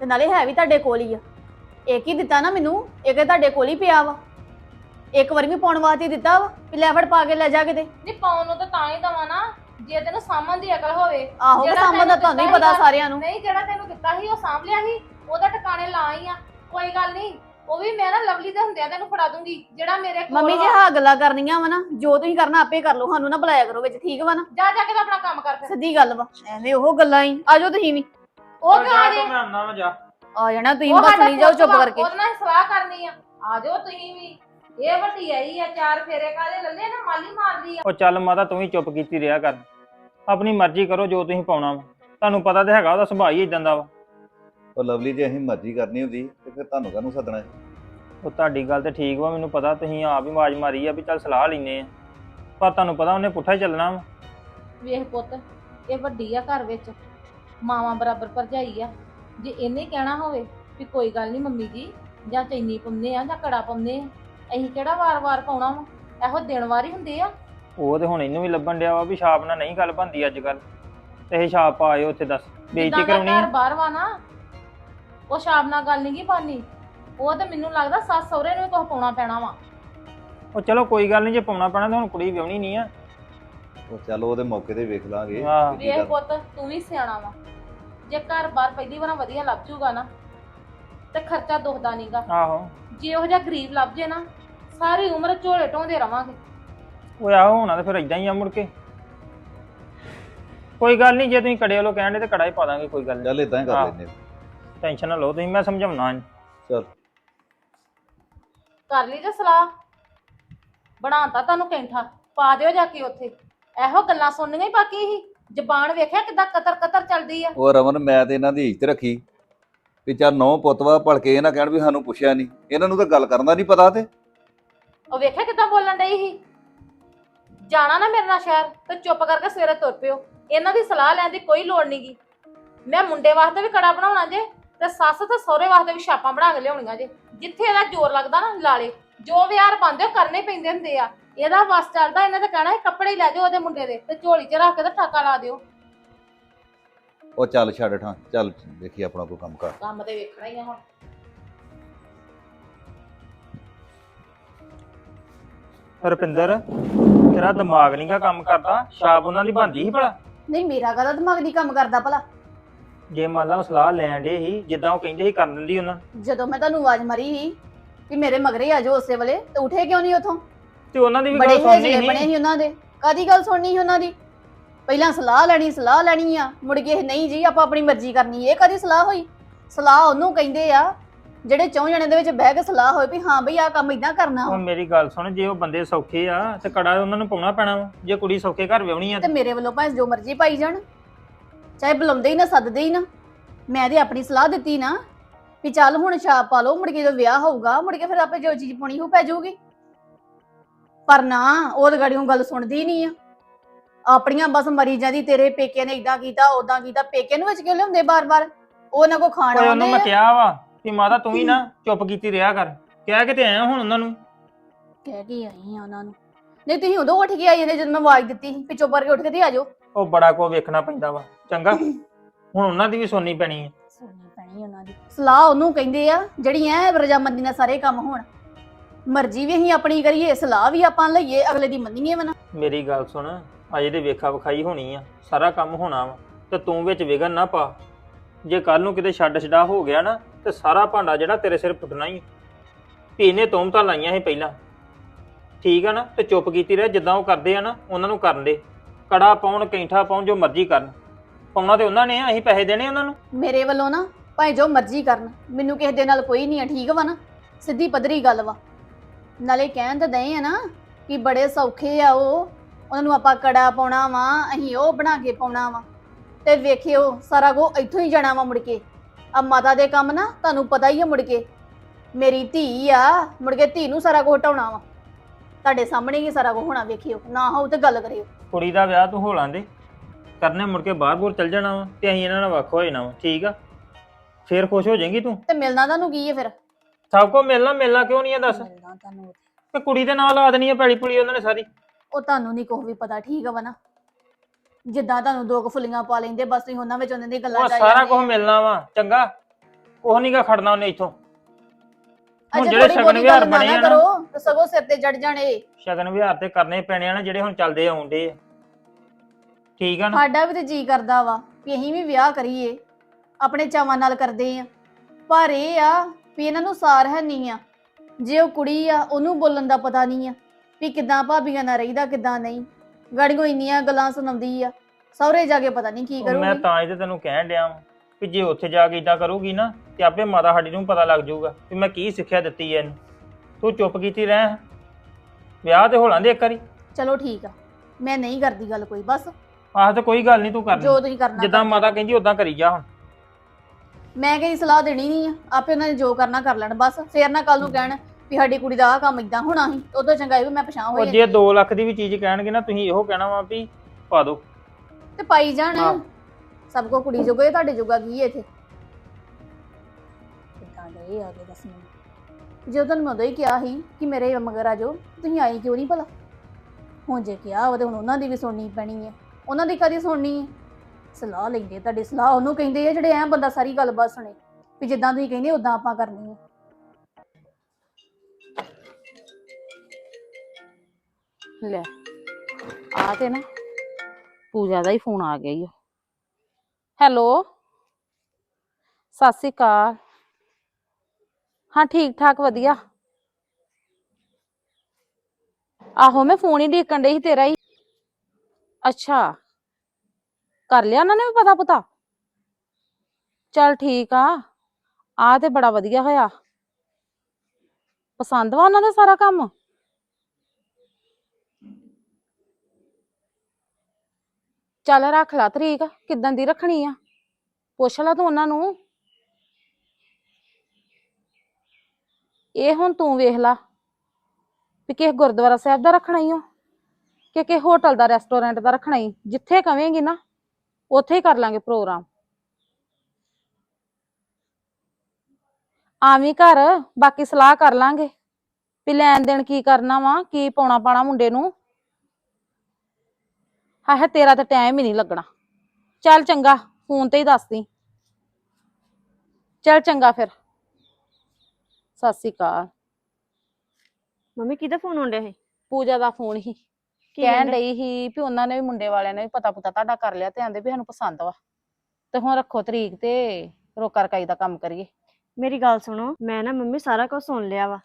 ਤੇ ਨਾਲੇ ਹੈ ਵੀ ਤੁਹਾਡੇ ਕੋਲ ਹੀ ਆ। ਇੱਕ ਹੀ ਦਿੱਤਾ ਨਾ ਮੈਨੂੰ ਇੱਕ ਇਹ ਤੁਹਾਡੇ ਕੋਲ ਹੀ ਪਿਆ ਵਾ। ਇੱਕ ਵਾਰੀ ਵੀ ਪਾਉਣ ਵਾਸਤੇ ਹੀ ਦਿੱਤਾ ਵਾ ਵੀ ਲੈ ਫੜ ਪਾ ਕੇ ਲੈ ਜਾ ਕਿਤੇ। ਨਹੀਂ ਪਾਉਣ ਨੂੰ ਤਾਂ ਤਾਂ ਹੀ ਦਵਾਂ ਨਾ। ਜੇ ਤੈਨੂੰ ਸਾਂਭਣ ਦੀ ਅਕਲ ਹੋਵੇ ਆਹੋ ਜਿਹੜਾ ਸਾਂਭਣ ਦਾ ਤੈਨੂੰ ਤੁਹਾਨੂੰ ਹੀ ਦਿੱਤਾ ਪਤਾ ਸੀਗਾ। ਸਾਰਿਆਂ ਨੂੰ। ਨਹੀਂ ਜਿਹੜਾ ਤੈਨੂੰ ਦਿੱਤਾ ਸੀ ਉਹ ਸਾਂਭ ਲਿਆ ਸੀ ਉਹਦਾ ਟਿਕਾਣੇ ਲਾ ਆਈ ਆ। ਕੋਈ ਗੱਲ ਨਹੀਂ ਉਹ ਵੀ ਮੈਂ ਨਾ ਲਵਲੀ ਦੇ ਹੁੰਦਿਆਂ ਤੈਨੂੰ ਫੜਾ ਦੂੰਗੀ ਜਿਹੜਾ ਮੇਰੇ ਕੋਲ ਮੰਮੀ ਜੇ ਵਾ। ਹਾਂ ਗੱਲਾਂ ਕਰਨੀਆਂ ਵਾ ਨਾ ਜੋ ਤੁਸੀਂ ਕਰਨਾ ਆਪੇ ਕਰ ਲਓ ਸਾਨੂੰ ਨਾ ਬੁਲਾਇਆ ਕਰੋ ਵਿੱਚ ਠੀਕ ਵਾ ਨਾ? ਜਾ ਜਾ ਕੇ ਤਾਂ ਆਪਣਾ ਕੰਮ ਕਰ ਫਿਰ। ਸਿੱਧੀ ਗੱਲ ਵਾ। ਐਵੇਂ ਉਹ ਗੱਲਾਂ ਹੀ ਆਜੋ ਤੁਸੀਂ ਵੀ। ਉਹ ਕਿਉਂ ਆ ਜੇ? ਮੈਂ ਆਉਣਾ ਵਾ ਜਾ। ਆ ਜਾਣਾ ਤੁਸੀਂ ਉਹ ਬਸ ਸਾਡਾ ਸੁਣੀ ਜਾਓ ਚੁੱਪ ਪੁੱਤ ਵਾ, ਕਰਕੇ। ਉਹਦੇ ਨਾਲ ਸਲਾਹ ਕਰਨੀ ਆ। ਆ ਜਾਓ ਤੁਸੀਂ ਵੀ। ਇਹ ਵੱਡੀ ਆਈ ਆ ਚਾਰ ਫੇਰੇ ਕਾਦੇ ਲੱਲੇ ਨਾ ਮਾਲੀ ਮਾਰਦੀ ਆ। ਉਹ ਚੱਲ ਮਾਤਾ ਤੂੰ ਵੀ ਚੁੱਪ ਕੀਤੀ ਰਿਹਾ ਕਰ। ਆਪਣੀ ਮਰਜ਼ੀ ਕਰੋ ਜੋ ਤੁਸੀਂ ਪਾਉਣਾ ਵਾ। ਤੁਹਾਨੂੰ ਪਤਾ ਤੇ ਹੈਗਾ ਉਹਦਾ ਸੁਭਾਅ ਹੀ ਇਦਾਂ ਦਾ ਵਾ। ਉਹ ਲਵਲੀ ਜੇ ਅਸੀਂ ਮਰਜ਼ੀ ਕਰਨੀ ਹੁੰਦੀ ਤੇ ਫਿਰ ਤੁਹਾਨੂੰ ਕਾਹਨੂੰ ਸੱਦਣਾ ਸੀ? ਉਹ ਤੁਹਾਡੀ ਗੱਲ ਤੇ ਠੀਕ ਵਾ ਮੈਨੂੰ ਪਤਾ ਤੁਸੀਂ ਆਪ ਹੀ ਆਵਾਜ਼ ਮਾਰੀ ਆ ਵੀ ਚੱਲ ਸਲਾਹ ਲੈਨੇ ਆ। ਪਰ ਤੁਹਾਨੂੰ ਪਤਾ ਉਹਨੇ ਪੁੱਠਾ ਹੀ ਚੱਲਣਾ ਵਾ। ਵੇਖ ਪੁੱਤ ਇਹ ਵੱਡੀ ਆ ਘਰ ਵਿੱਚ। ਮਾਵਾਂ ਬਰਾਬਰ ਭਰਜਾਈ ਆ। ਜੇ ਇਹਨੇ ਕਹਿਣਾ ਹੋਵੇ ਵੀ ਕੋਈ ਗੱਲ ਨਹੀਂ ਮੰਮੀ ਜੀ ਜਾਂ ਚੈਨੀ ਪਾਉਂਦੇ ਆ ਜਾਂ ਕੜਾ ਪਾਉਂਦੇ ਆ ਅਸੀਂ ਕਿਹੜਾ ਵਾਰ-ਵਾਰ ਪਾਉਣਾ ਵਾ? ਇਹੋ ਦਿਨ ਵਾਰ ਹੀ ਹੁੰਦੇ ਆ। ਉਹ ਤੇ ਹੁਣ ਇਹਨੂੰ ਵੀ ਲੱਭਣ ਡਿਆ ਵਾ ਵੀ ਛਾਪ ਨਾਲ ਨਹੀਂ ਗੱਲ ਬੰਦੀ ਅੱਜ ਕੱਲ ਤੇ ਇਹ ਛਾਪ ਪਾ ਆਇਓ ਉੱਥੇ ਦੱਸ ਬੇਇੱਜ਼ਤੀ ਜਿੱਦਾਂ ਦਾ ਕਰਾਉਣੀ ਘਰ ਆ। ਬਾਹਰ ਵਾ ਨਾ ਉਹ ਸ਼ਾਮ ਨਾਲ ਗੱਲ ਨਹੀਂ ਕੀ ਪਾਣੀ ਉਹ ਤੇ ਮੈਨੂੰ ਲੱਗਦਾ ਸੱਸ ਸਹੁਰੇ ਨੂੰ ਕੁਝ ਪਾਉਣਾ ਪੈਣਾ ਵਾ। ਉਹ ਚਲੋ ਕੋਈ ਗੱਲ ਨਹੀਂ ਜੇ ਪਾਉਣਾ ਪੈਣਾ ਤਾਂ ਹੁਣ ਕੁੜੀ ਵਿਆਹਣੀ ਨਹੀਂ ਆ। ਉਹ ਚੱਲ ਉਹਦੇ ਮੌਕੇ ਤੇ ਵੇਖ ਲਾਂਗੇ। ਆਹ। ਕੀ ਵੇਖ। ਪੁੱਤ ਤੂੰ ਵੀ ਸਿਆਣਾ ਵਾ। ਜੇ ਘਰ ਬਾਹਰ ਪਹਿਲੀ ਵਾਰ ਵਧੀਆ ਲੱਭ ਜੂਗਾ ਨਾ ਤੇ ਖਰਚਾ ਦੁਖਦਾ ਨਹੀਂਗਾ ਆਹੋ। ਜੇ ਉਹ ਜਿਹਾ ਗਰੀਬ ਲੱਭ ਜੇ ਨਾ ਸਾਰੀ ਉਮਰ ਝੋਲੇ ਢੋਂਦੇ ਰਵਾਂਗੇ। ਉਹ ਆਹੋ ਹੋਣਾ ਤਾਂ ਫਿਰ ਇਦਾਂ ਹੀ ਆ ਮੁੜ ਕੇ। ਕੋਈ ਗੱਲ ਨਹੀਂ ਜੇ ਤੁਸੀਂ ਕੜੇ ਵੱਲੋਂ ਕਹਿਣ ਦੇ ਤੇ ਕੜਾ ਹੀ ਪਾ ਦਾਂਗੇ ਕੋਈ ਗੱਲ ਨਹੀਂ ਚੱਲ ਇਦਾਂ ਹੀ ਕਰ। ਲੈਨੇ ਟੈਨਸ਼ਨ ਨਾ ਲਓ ਤੁਸੀਂ ਮੈਂ ਸਮਝਾਉਣਾ ਚੱਲ। ਕਰ ਲਈ ਜੇ ਸਲਾਹ। ਬਣਾਤਾ ਤੁਹਾਨੂੰ ਕੈਂਠਾ ਪਾ ਦਿਓ ਜਾ ਕੇ ਉੱਥੇ। ਇਹੋ ਗੱਲਾਂ ਸੁਣਨੀਆਂ ਹੀ ਬਾਕੀ ਸੀ। ਜ਼ਬਾਨ ਵੇਖਿਆ ਕਿਦਾਂ ਕਤਰ ਕਤਰ ਚੱਲਦੀ ਆ? ਉਹ ਰਮਨ ਮੈਂ ਤੇ ਇਹਨਾਂ ਦੀ ਇੱਜ਼ਤ ਰੱਖੀ। ਵੀ ਚੱਲ ਨੌ ਪੁੱਤਵਾ ਭਲਕੇ ਇਹ ਨਾ ਕਹਿਣ ਵੀ ਸਾਨੂੰ ਪੁੱਛਿਆ ਨਹੀਂ ਇਹਨਾਂ ਨੂੰ ਤਾਂ ਗੱਲ ਕਰਨ ਦਾ ਨਹੀਂ ਪਤਾ ਤੇ। ਉਹ ਵੇਖਿਆ ਕਿਦਾਂ ਬੋਲਣ ਡਈ ਸੀ? ਜਾਣਾ ਨਾ ਮੇਰੇ ਨਾਲ ਸ਼ਹਿਰ ਤੇ ਚੁੱਪ ਕਰਕੇ ਸਵੇਰੇ ਤੁਰ ਪਿਓ। ਇਹਨਾਂ ਦੀ ਸਲਾਹ ਲੈਣ ਦੀ ਕੋਈ ਲੋੜ ਨਹੀਂਗੀ ਮੈਂ ਮੁੰਡੇ ਵਾਸਤੇ ਵੀ ਕੜਾ ਬਣਾਉਣਾ ਜੇ ਤੇ ਸੱਸ ਤੇ ਸਹੁਰੇ ਵਾਸਤੇ ਵੀ ਛਾਪਾਂ ਬਣਾ ਕੇ ਲਿਆਉਣੀਆਂ ਜੇ। ਜਿੱਥੇ ਇਹਦਾ ਜ਼ੋਰ ਲੱਗਦਾ ਨਾ ਲਾਲੇ ਜੋ ਵਿਆਹ ਪਾਉਂਦੇ ਉਹ ਕਰਨੇ ਪੈਂਦੇ ਹੁੰਦੇ ਆ। ਇਹਦਾ ਵਸ ਚੱਲਦਾ ਇਹਨੇ ਤਾਂ ਕਹਿਣਾ ਇਹ ਕੱਪੜੇ ਹੀ ਲੈ ਜਾਓ ਉਹਦੇ ਮੁੰਡੇ ਦੇ ਤੇ ਝੋਲੀ 'ਚ ਰੱਖ ਕੇ ਤੇ ਠਾਕਾ ਲਾ ਦਿਓ। ਉਹ ਚੱਲ ਛੱਡ ਠਾਂ ਚੱਲ ਦੇਖੀ ਆਪਣਾ ਕੋਈ ਕੰਮ ਕਰ। ਕੰਮ ਤੇ ਵੇਖਣਾ ਹੀ ਆ ਹੁਣ। ਰੁਪਿੰਦਰ ਤੇਰਾ ਦਿਮਾਗ ਨਹੀਂਗਾ ਕੰਮ ਕਰਦਾ? ਛਾਪ ਉਹਨਾਂ ਦੀ ਬੰਦੀ ਸੀ ਭਲਾ? ਨਹੀਂ ਮੇਰਾ ਕਾਹਦਾ ਦਿਮਾਗ ਨਹੀਂ ਕੰਮ ਕਰਦਾ ਭਲਾ? ਜੇ ਮੰਨ ਲਾ ਉਹ ਸਲਾਹ ਲੈਣ ਦੇ ਸੀ ਜਿੱਦਾਂ ਉਹ ਕਹਿੰਦੇ ਸੀ ਕਰ ਦਿੰਦੀ ਉਹਨਾਂ। ਜਦੋਂ ਮੈਂ ਤੁਹਾਨੂੰ ਆਵਾਜ਼ ਮਾਰੀ ਸੀ ਕਿ ਮੇਰੇ ਮਗਰੇ ਆ ਜਾਓ ਉਸੇ ਵੇਲੇ ਤੇ ਉਠੇ ਕਿਉਂ ਨਹੀਂ ਉਥੋਂ? ਤੇ ਉਹਨਾਂ ਦੀ ਵੀ ਬੜੇ ਗੱਲ ਸੁਣਨੀ ਹੇਜਲੇ ਬਣੇ ਨਹੀਂ ਉਹਨਾਂ ਦੇ। ਕਾਦੀ ਗੱਲ ਸੁਣਨੀ ਸੀ ਉਹਨਾਂ ਦੀ? ਪਹਿਲਾਂ ਸਲਾਹ ਲੈਣੀ ਸਲਾਹ ਲੈਣੀ ਆ। ਮੁੜ ਕੇ ਇਹ ਨਹੀਂ ਜੀ ਆਪਾਂ ਆਪਣੀ ਮਰਜ਼ੀ ਕਰਨੀ ਇਹ ਕਦੀ ਸਲਾਹ ਹੋਈ? ਸਲਾਹ ਉਹਨੂੰ ਕਹਿੰਦੇ ਆ ਜਿਹੜੇ ਚੌਂ ਜਣੇ ਦੇ ਵਿੱਚ ਬਹਿ ਕੇ ਸਲਾਹ ਹੋਏ ਵੀ ਹਾਂ ਬਈ ਆਹ ਕੰਮ ਇਦਾਂ ਕਰਨਾ ਵਾ। ਮੇਰੀ ਗੱਲ ਸੁਣ ਜੇ ਉਹ ਬੰਦੇ ਸੌਖੇ ਆ ਤੇ ਕੜਾ ਉਹਨਾਂ ਨੂੰ ਪਾਉਣਾ ਪੈਣਾ ਵਾ। ਜੇ ਕੁੜੀ ਸੌਖੇ ਘਰ ਵਿਆਹਣੀ ਆ ਤੇ ਮੇਰੇ ਵੱਲੋਂ ਭਾਵੇਂ ਜੋ ਮਰਜ਼ੀ ਪਾਈ ਜਾਣ। ਚਾਹੇ ਬੁਲਾਉਂਦੇ ਹੀ ਨਾ ਸੱਦਦੇ ਹੀ ਨਾ। ਮੈਂ ਤੇ ਆਪਣੀ ਸਲਾਹ ਦਿੱਤੀ ਨਾ ਵੀ ਚੱਲ ਹੁਣ ਛਾਪ ਪਾ ਲਓ ਮੁੜ ਕੇ ਜਦੋਂ ਵਿਆਹ ਹੋਊਗਾ ਮੁੜ ਕੇ ਫਿਰ ਆਪੇ ਜੋ ਚੀਜ਼ ਪਾਉਣੀ ਹੋ ਪੈ ਜਾਊਗੀ। ਪਰ ਨਾ ਉਹ ਤਾਂ ਗੜੀਆਂ ਗੱਲ ਸੁਣਦੀ ਨਹੀਂ ਆ। ਆਪਣੀਆਂ ਬਸ ਮਰੀਜ਼ਾਂ ਦੀ ਤੇਰੇ ਪੇਕੇ ਨੇ ਇਦਾਂ ਕੀਤਾ ਉਦਾਂ ਕੀਤਾ ਪੇਕੇ ਨੂੰ ਵਿੱਚ ਕਿਉਂ ਲਿਆਉਂਦੇ ਬਾਰ-ਬਾਰ? ਉਹ ਨਾ ਕੋ ਖਾਣਾ ਓਏ ਉਹਨੂੰ ਮੈਂ। ਕਿਹਾ ਵਾ ਕਿ ਮਾਤਾ ਤੂੰ ਵੀ ਨਾ ਚੁੱਪ ਕੀਤੀ ਰਿਹਾ ਕਰ। ਕਹਿ ਕੇ ਤੇ ਆਇਆ ਹੁਣ ਉਹਨਾਂ ਨੂੰ। ਕਹਿ ਕੇ ਆਈ ਆ ਉਹਨਾਂ ਨੂੰ। ਨਹੀਂ ਤੁਸੀਂ ਉਦੋਂ ਉੱਠ ਕੇ ਆਈ ਜਾਂਦੇ ਜਦੋਂ ਮੈਂ ਆਵਾਜ਼ ਦਿੱਤੀ ਸੀ ਵੀ ਚੁੱਪ ਕਰਕੇ ਉੱਠ ਕੇ ਤੇ ਆ ਜਾਓ। ਉਹ ਬੜਾ ਕੋ ਵੇਖਣਾ ਪੈਂਦਾ ਵਾ। ਚੰਗਾ। ਹੁਣ ਉਹਨਾਂ ਦੀ ਵੀ ਸੁਣਨੀ ਪੈਣੀ ਹੈ ਸੁਣਨੀ ਪੈਣੀ ਉਹਨਾਂ ਦੀ। ਸਲਾਹ ਉਹਨੂੰ ਕਹਿੰਦੇ ਆ ਜਿਹੜੀ ਐ ਰਜਾਮੰਦੀ ਨਾਲ ਸਾਰੇ ਕੰਮ ਹੋਣ। ਮਰਜ਼ੀ ਵੀ ਅਸੀਂ ਆਪਣੀ ਕਰੀਏ ਸਲਾਹ ਵੀ ਆਪਾਂ ਲਈਏ ਅਗਲੇ ਦੀ ਮੰਨੀਏ ਵਾ ਨਾ। ਮੇਰੀ ਗੱਲ ਸੁਣ ਅਜੇ ਤੇ ਵੇਖਾ ਵਿਖਾਈ ਹੋਣੀ ਆ ਸਾਰਾ ਕੰਮ ਹੋਣਾ ਵਾ ਤੇ ਤੂੰ ਵਿੱਚ ਵਿਗਨ ਨਾ ਪਾ। ਜੇ ਕੱਲ ਨੂੰ ਕਿਤੇ ਛੱਡ ਛਡਾ ਹੋ ਗਿਆ ਨਾ ਤੇ ਸਾਰਾ ਭਾਂਡਾ ਜਿਹੜਾ ਤੇਰੇ ਸਿਰ ਪੁੱਟਣਾ ਹੀ ਵੀ ਇਹਨੇ ਤੋਮਤਾਂ ਲਾਈਆਂ ਸੀ ਪਹਿਲਾਂ। ਠੀਕ ਆ ਨਾ ਤੇ ਚੁੱਪ ਕੀਤੀ ਰਹਿ ਜਿੱਦਾਂ ਉਹ ਕਰਦੇ ਆ ਨਾ ਉਹਨਾਂ ਨੂੰ ਕਰਨ ਦੇ। ਕੜਾ ਪਾਉਣ ਕੈਂਠਾ ਪਾਉਣ ਜੋ ਮਰਜ਼ੀ ਕਰਨ। ਪਾਉਣਾ ਤੇ ਉਹਨਾਂ ਨੇ ਆ ਅਸੀਂ ਪੈਸੇ ਦੇਣੇ ਉਹਨਾਂ ਨੂੰ। ਮੇਰੇ ਵੱਲੋਂ ਨਾ ਭਾਵੇਂ ਜੋ ਮਰਜ਼ੀ ਕਰਨ ਮੈਨੂੰ ਕਿਸੇ ਦੇ ਨਾਲ ਕੋਈ ਨਹੀਂ ਆ ਠੀਕ ਵਾ ਨਾ? ਸਿੱਧੀ ਪੱਧਰੀ ਗੱਲ ਵਾ। ਨਾਲੇ ਕਹਿਣ ਤਾਂ ਦਏ ਆ ਨਾ ਕਿ ਬੜੇ ਸੌਖੇ ਆ ਉਹ। ਉਹਨਾਂ ਨੂੰ ਆਪਾਂ ਕੜਾ ਪਾਉਣਾ ਵਾ ਅਸੀਂ ਉਹ ਬਣਾ ਕੇ ਪਾਉਣਾ ਵਾ। ਤੇ ਵੇਖਿਓ ਸਾਰਾ ਕੋ ਇੱਥੋਂ ਹੀ ਜਾਣਾ ਵਾ ਮੁੜ ਕੇ। ਆ ਮਾਤਾ ਦੇ ਕੰਮ ਨਾ ਤੁਹਾਨੂੰ ਪਤਾ ਹੀ ਆ ਮੁੜ ਕੇ। ਮੇਰੀ ਧੀ ਆ ਮੁੜ ਕੇ ਧੀ ਨੂੰ ਸਾਰਾ ਕੁਝ ਹਟਾਉਣਾ ਵਾ। ਤੁਹਾਡੇ ਸਾਹਮਣੇ ਹੀ ਸਾਰਾ ਕੁਝ ਹੋਣਾ ਵੇਖਿਓ। ਨਾ ਹੋਊ ਤੇ ਗੱਲ ਕਰਿਓ। ਕੁੜੀ ਦਾ ਵਿਆਹ ਤੂੰ ਹੋ ਲਾਂਦੇ। ਕਰਨੇ ਮੁੜ ਕੇ ਬਾਹਰ ਬੋਰ ਚੱਲ ਜਾਣਾ ਵਾ ਤੇ ਅਸੀਂ ਇਹਨਾਂ ਨਾਲ ਵੱਖ ਹੋ ਜਾਣਾ ਵਾ ਠੀਕ ਆ? ਫੇਰ ਖੁਸ਼ ਹੋ ਜਾਏਂਗੀ ਤੂੰ? ਤੇ ਮਿਲਣਾ ਤੁਹਾਨੂੰ ਕੀ ਹੈ ਫਿਰ? ਸਭ ਕੋ ਮਿਲਣਾ ਮਿਲਣਾ ਕਿਉਂ ਨਹੀਂ ਆ ਦੱਸ? ਮਿਲਣਾ ਤੁਹਾਨੂੰ ਤੇ ਕੁੜੀ ਦੇ ਨਾਲ ਲਾ ਦੇਣੀ ਆ ਪੈਲੀ ਪੁਲੀ ਉਹਨਾਂ ਨੇ ਸਾਰੀ। ਉਹ ਤੁਹਾਨੂੰ ਨਹੀਂ ਕੋਈ ਵੀ ਪਤਾ ਠੀਕ ਵਾ ਨਾ? ਜਿੱਦਾਂ ਤੁਹਾਨੂੰ ਦੋ ਕੁ ਫੁੱਲੀਆਂ ਪਾ ਲੈਂਦੇ ਬਸ ਤੁਸੀਂ ਉਹਨਾਂ ਵਿੱਚ ਉਹਨਾਂ ਦੀ ਗੱਲਾਂ ਉਹ ਆ ਸਾਰਾ ਕੁਝ ਆ। ਮਿਲਣਾ ਵਾ ਚੰਗਾ? ਕੁਛ ਨਹੀਂਗਾ ਖੜਨਾ ਉਹਨੇ ਇੱਥੋਂ। ਹੁਣ ਜਿਹੜੇ ਸ਼ਗਨ ਵਿਹਾਰ ਨਾ ਬਣੇ ਆ ਨਾ। ਕਰੋ ਤੇ ਸਗੋਂ ਸਿਰ ਤੇ ਜੜ ਜਾਣੇ। ਸ਼ਗਨ ਵਿਹਾਰ ਤੇ ਕਰਨੇ ਪੈਣੇ ਆ ਨਾ ਜਿਹੜੇ ਹੁਣ ਚੱਲਦੇ ਆਉਂਦੇ ਆ। ਠੀਕ ਆ ਨਾ? ਸਾਡਾ ਵੀ ਤੇ ਜੀ ਕਰਦਾ ਵਾ ਵੀ ਅਸੀਂ ਵੀ ਵਿਆਹ ਕਰੀਏ ਆਪਣੇ ਚਾਵਾਂ ਨਾਲ ਕਰਦੇ ਆ। ਪਰ ਇਹ ਆ ਵੀ ਇਹਨਾਂ ਨੂੰ ਸਾਰ ਹੈ ਨਹੀਂ ਆ। ਜੇ ਉਹ ਕੁੜੀ ਆ ਉਹਨੂੰ ਬੋਲਣ ਦਾ ਪਤਾ ਨਹੀਂ ਆ ਵੀ ਕਿਦਾਂ ਭਾਬੀਆਂ ਨਾਲ ਰਹੀਦਾ ਕਿਦਾਂ ਨਹੀਂ। ਗੜੀਆਂ ਇੰਨੀਆਂ ਗੱਲਾਂ ਸੁਣਾਉਂਦੀ ਆ ਸਹੁਰੇ ਜਾ ਕੇ ਪਤਾ ਨਹੀਂ ਕੀ ਮੈਂ ਕਰੂਗੀ। ਤਾਂ ਇਹਦੇ ਤੈਨੂੰ ਕਹਿਣ ਡਿਆ ਵਾਂ ਕਿ ਜੇ ਉੱਥੇ ਜਾ ਕੇ ਇਦਾਂ ਕਰੂਗੀ ਨਾ ਤੇ ਆਪੇ ਮਾਤਾ ਸਾਡੀ ਨੂੰ ਪਤਾ ਲੱਗ ਜਾਊਗਾ ਵੀ ਮੈਂ ਕੀ ਸਿੱਖਿਆ ਦਿੱਤੀ ਐ ਇਹਨੂੰ। ਤੂੰ ਚੁੱਪ ਕੀਤੀ ਰਹਿ। ਵਿਆਹ ਤੇ ਹੋ ਲਾਂਦੇ ਇੱਕ ਵਾਰੀ। ਚਲੋ ਠੀਕ ਆ ਮੈਂ ਨਹੀਂ ਕਰਦੀ ਗੱਲ ਕੋਈ ਬਸ। ਆਹ ਤੇ ਕੋਈ ਗੱਲ ਨਹੀਂ ਤੂੰ ਕਰਨੀ। ਜੋ ਤੁਸੀਂ ਕਰਨਾ ਜਿੱਦਾਂ ਕਰੋ। ਮਾਤਾ ਕਹਿੰਦੀ ਉਦਾਂ ਕਰੀ ਜਾ ਹੁਣ। ਮੈਂ ਕਿਹਦੀ ਸਲਾਹ ਦੇਣੀ ਨਹੀਂ ਆ ਆਪੇ ਉਹਨਾਂ ਨੇ ਜੋ ਕਰਨਾ ਕਰ ਲੈਣ ਬਸ ਫੇਰ ਨਾ ਕੱਲ ਨੂੰ ਕਹਿਣ ਵੀ ਸਾਡੀ ਕੁੜੀ ਦਾ ਆਹ ਕੰਮ ਇਦਾਂ ਹੋਣਾ ਸੀ ਉਦੋਂ ਚੰਗਾ ਇਹ ਵੀ ਮੈਂ ਪਛਾਣ ਉਹ ਹੋਈ ਜੇ 2 ਲੱਖ ਦੀ ਵੀ ਚੀਜ਼ ਕਹਿਣਗੇ ਨਾ ਤੁਸੀਂ ਇਹੋ ਕਹਿਣਾ ਵਾ ਵੀ ਪਾ ਦਿਓ। ਤੇ ਪਾਈ ਜਾਣ। ਹਾਂ। ਸਭ ਕੋ ਕੁੜੀ ਜੋਗਾ ਇਹ ਤੁਹਾਡੇ ਜੋਗਾ ਕੀ ਹੈ ਇੱਥੇ? ਕਿੱਦਾਂ ਗਏ ਆ ਕੇ ਦੱਸ ਮੈਨੂੰ। ਜੇ ਤੁਹਾਨੂੰ ਮੈਂ ਉਦੋਂ ਹੀ ਕਿਹਾ ਸੀ ਕਿ ਮੇਰੇ ਮਗਰ ਆ ਜਾਓ ਤੁਸੀਂ ਆਈ ਕਿਉਂ ਨਹੀਂ ਭਲਾ? ਹੁਣ ਜੇ ਕਿਹਾ ਉਹਦੇ ਹੁਣ ਉਹਨਾਂ ਦੀ ਵੀ ਸੁਣਨੀ ਪੈਣੀ ਹੈ ਉਹਨਾਂ ਦੀ ਕਦੀ ਸੁਣਨੀ ਹੈ ਸਲਾਹ ਲੈਂਦੇ ਤੁਹਾਡੀ ਸਲਾਹ ਉਹਨੂੰ ਕਹਿੰਦੇ ਆ, ਜਿਹੜੇ ਐ ਬੰਦਾ ਸਾਰੀ ਗੱਲਬਾਤ ਸੁਣੇ, ਵੀ ਜਿੱਦਾਂ ਤੁਸੀਂ ਕਹਿੰਦੇ ਉਦਾਂ ਆਪਾਂ ਕਰਨੀ ਹੈ ਲੈ, ਆ ਤੇ ਨਾ, ਪੂਜਾ ਦਾ ਹੀ ਫੋਨ ਆ ਗਿਆ ਈ ਹੈਲੋ, ਸਤਿ ਸ਼੍ਰੀ ਅਕਾਲ। ਹਾਂ ਠੀਕ ਠਾਕ ਵਧੀਆ। ਆਹੋ, ਮੈਂ ਫੋਨ ਹੀ ਦੇਖਣ ਡਈ ਸੀ ਤੇਰਾ ਹੀ। ਅੱਛਾ। ਕਰ ਲਿਆ ਉਹਨਾਂ ਨੇ ਵੀ ਪਤਾ ਪੁਤਾ ਚੱਲ ਠੀਕ ਆ। ਆ ਤੇ ਬੜਾ ਵਧੀਆ ਹੋਇਆ। ਪਸੰਦ ਵਾ ਉਹਨਾਂ ਦਾ ਸਾਰਾ ਕੰਮ? ਚੱਲ ਰੱਖ ਲਾ ਤਰੀਕ ਕਿੱਦਾਂ ਦੀ ਰੱਖਣੀ ਆ? ਪੁੱਛ ਲਾ ਤੂੰ ਉਹਨਾਂ ਨੂੰ। ਇਹ ਹੁਣ ਤੂੰ ਵੇਖ ਲਾ ਵੀ ਕਿਸ ਗੁਰਦੁਆਰਾ ਸਾਹਿਬ ਦਾ ਰੱਖਣਾ ਈ ਓ, ਕਿ ਕਿ ਹੋਟਲ ਦਾ, ਰੈਸਟੋਰੈਂਟ ਦਾ ਰੱਖਣਾ ਈ। ਜਿੱਥੇ ਕਵੇਂਗੀ ਨਾ ਉੱਥੇ ਹੀ ਕਰ ਲਾਂਗੇ ਪ੍ਰੋਗਰਾਮ। ਆਵੀਂ ਘਰ ਬਾਕੀ ਸਲਾਹ ਕਰ ਲਾਂਗੇ ਵੀ ਲੈਣ ਦੇਣ ਕੀ ਕਰਨਾ ਵਾ ਕੀ ਪਾਉਣਾ ਪਾਣਾ ਮੁੰਡੇ ਨੂੰ। ਹਾਂ ਹੈ ਤੇਰਾ ਤਾਂ ਟਾਈਮ ਹੀ ਨਹੀਂ ਲੱਗਣਾ। ਚੱਲ ਚੰਗਾ ਫੋਨ ਤੇ ਹੀ ਦੱਸਦੀ। ਚੱਲ ਚੰਗਾ ਫਿਰ। ਸਤਿ ਸ਼੍ਰੀ ਅਕਾਲ। ਮੰਮੀ ਕਿਹਦਾ ਫੋਨ ਆਉਂਦਾ ਹੈ ਪੂਜਾ ਦਾ ਫੋਨ ਹੀ। ਕਹਿਣ? ਲਈ ਸੀ ਵੀ ਉਹਨਾਂ ਨੇ ਵੀ ਮੁੰਡੇ ਵਾਲਿਆਂ ਨੇ ਵੀ ਪਤਾ ਪੁਤਾ ਤੁਹਾਡਾ ਕਰ ਲਿਆ ਤੇ ਆਂਦੇ ਵੀ ਸਾਨੂੰ ਪਸੰਦ ਵਾ। ਤੇ ਹੁਣ ਰੱਖੋ ਤਰੀਕ ਤੇ ਰੋਕਾ ਰਕਾਈ ਦਾ ਕੰਮ ਕਰੀਏ। ਮੇਰੀ ਗੱਲ ਸੁਣੋ ਮੈਂ ਨਾ ਮੰਮੀ ਸਾਰਾ ਕੁਝ ਸੁਣ ਲਿਆ ਵਾ।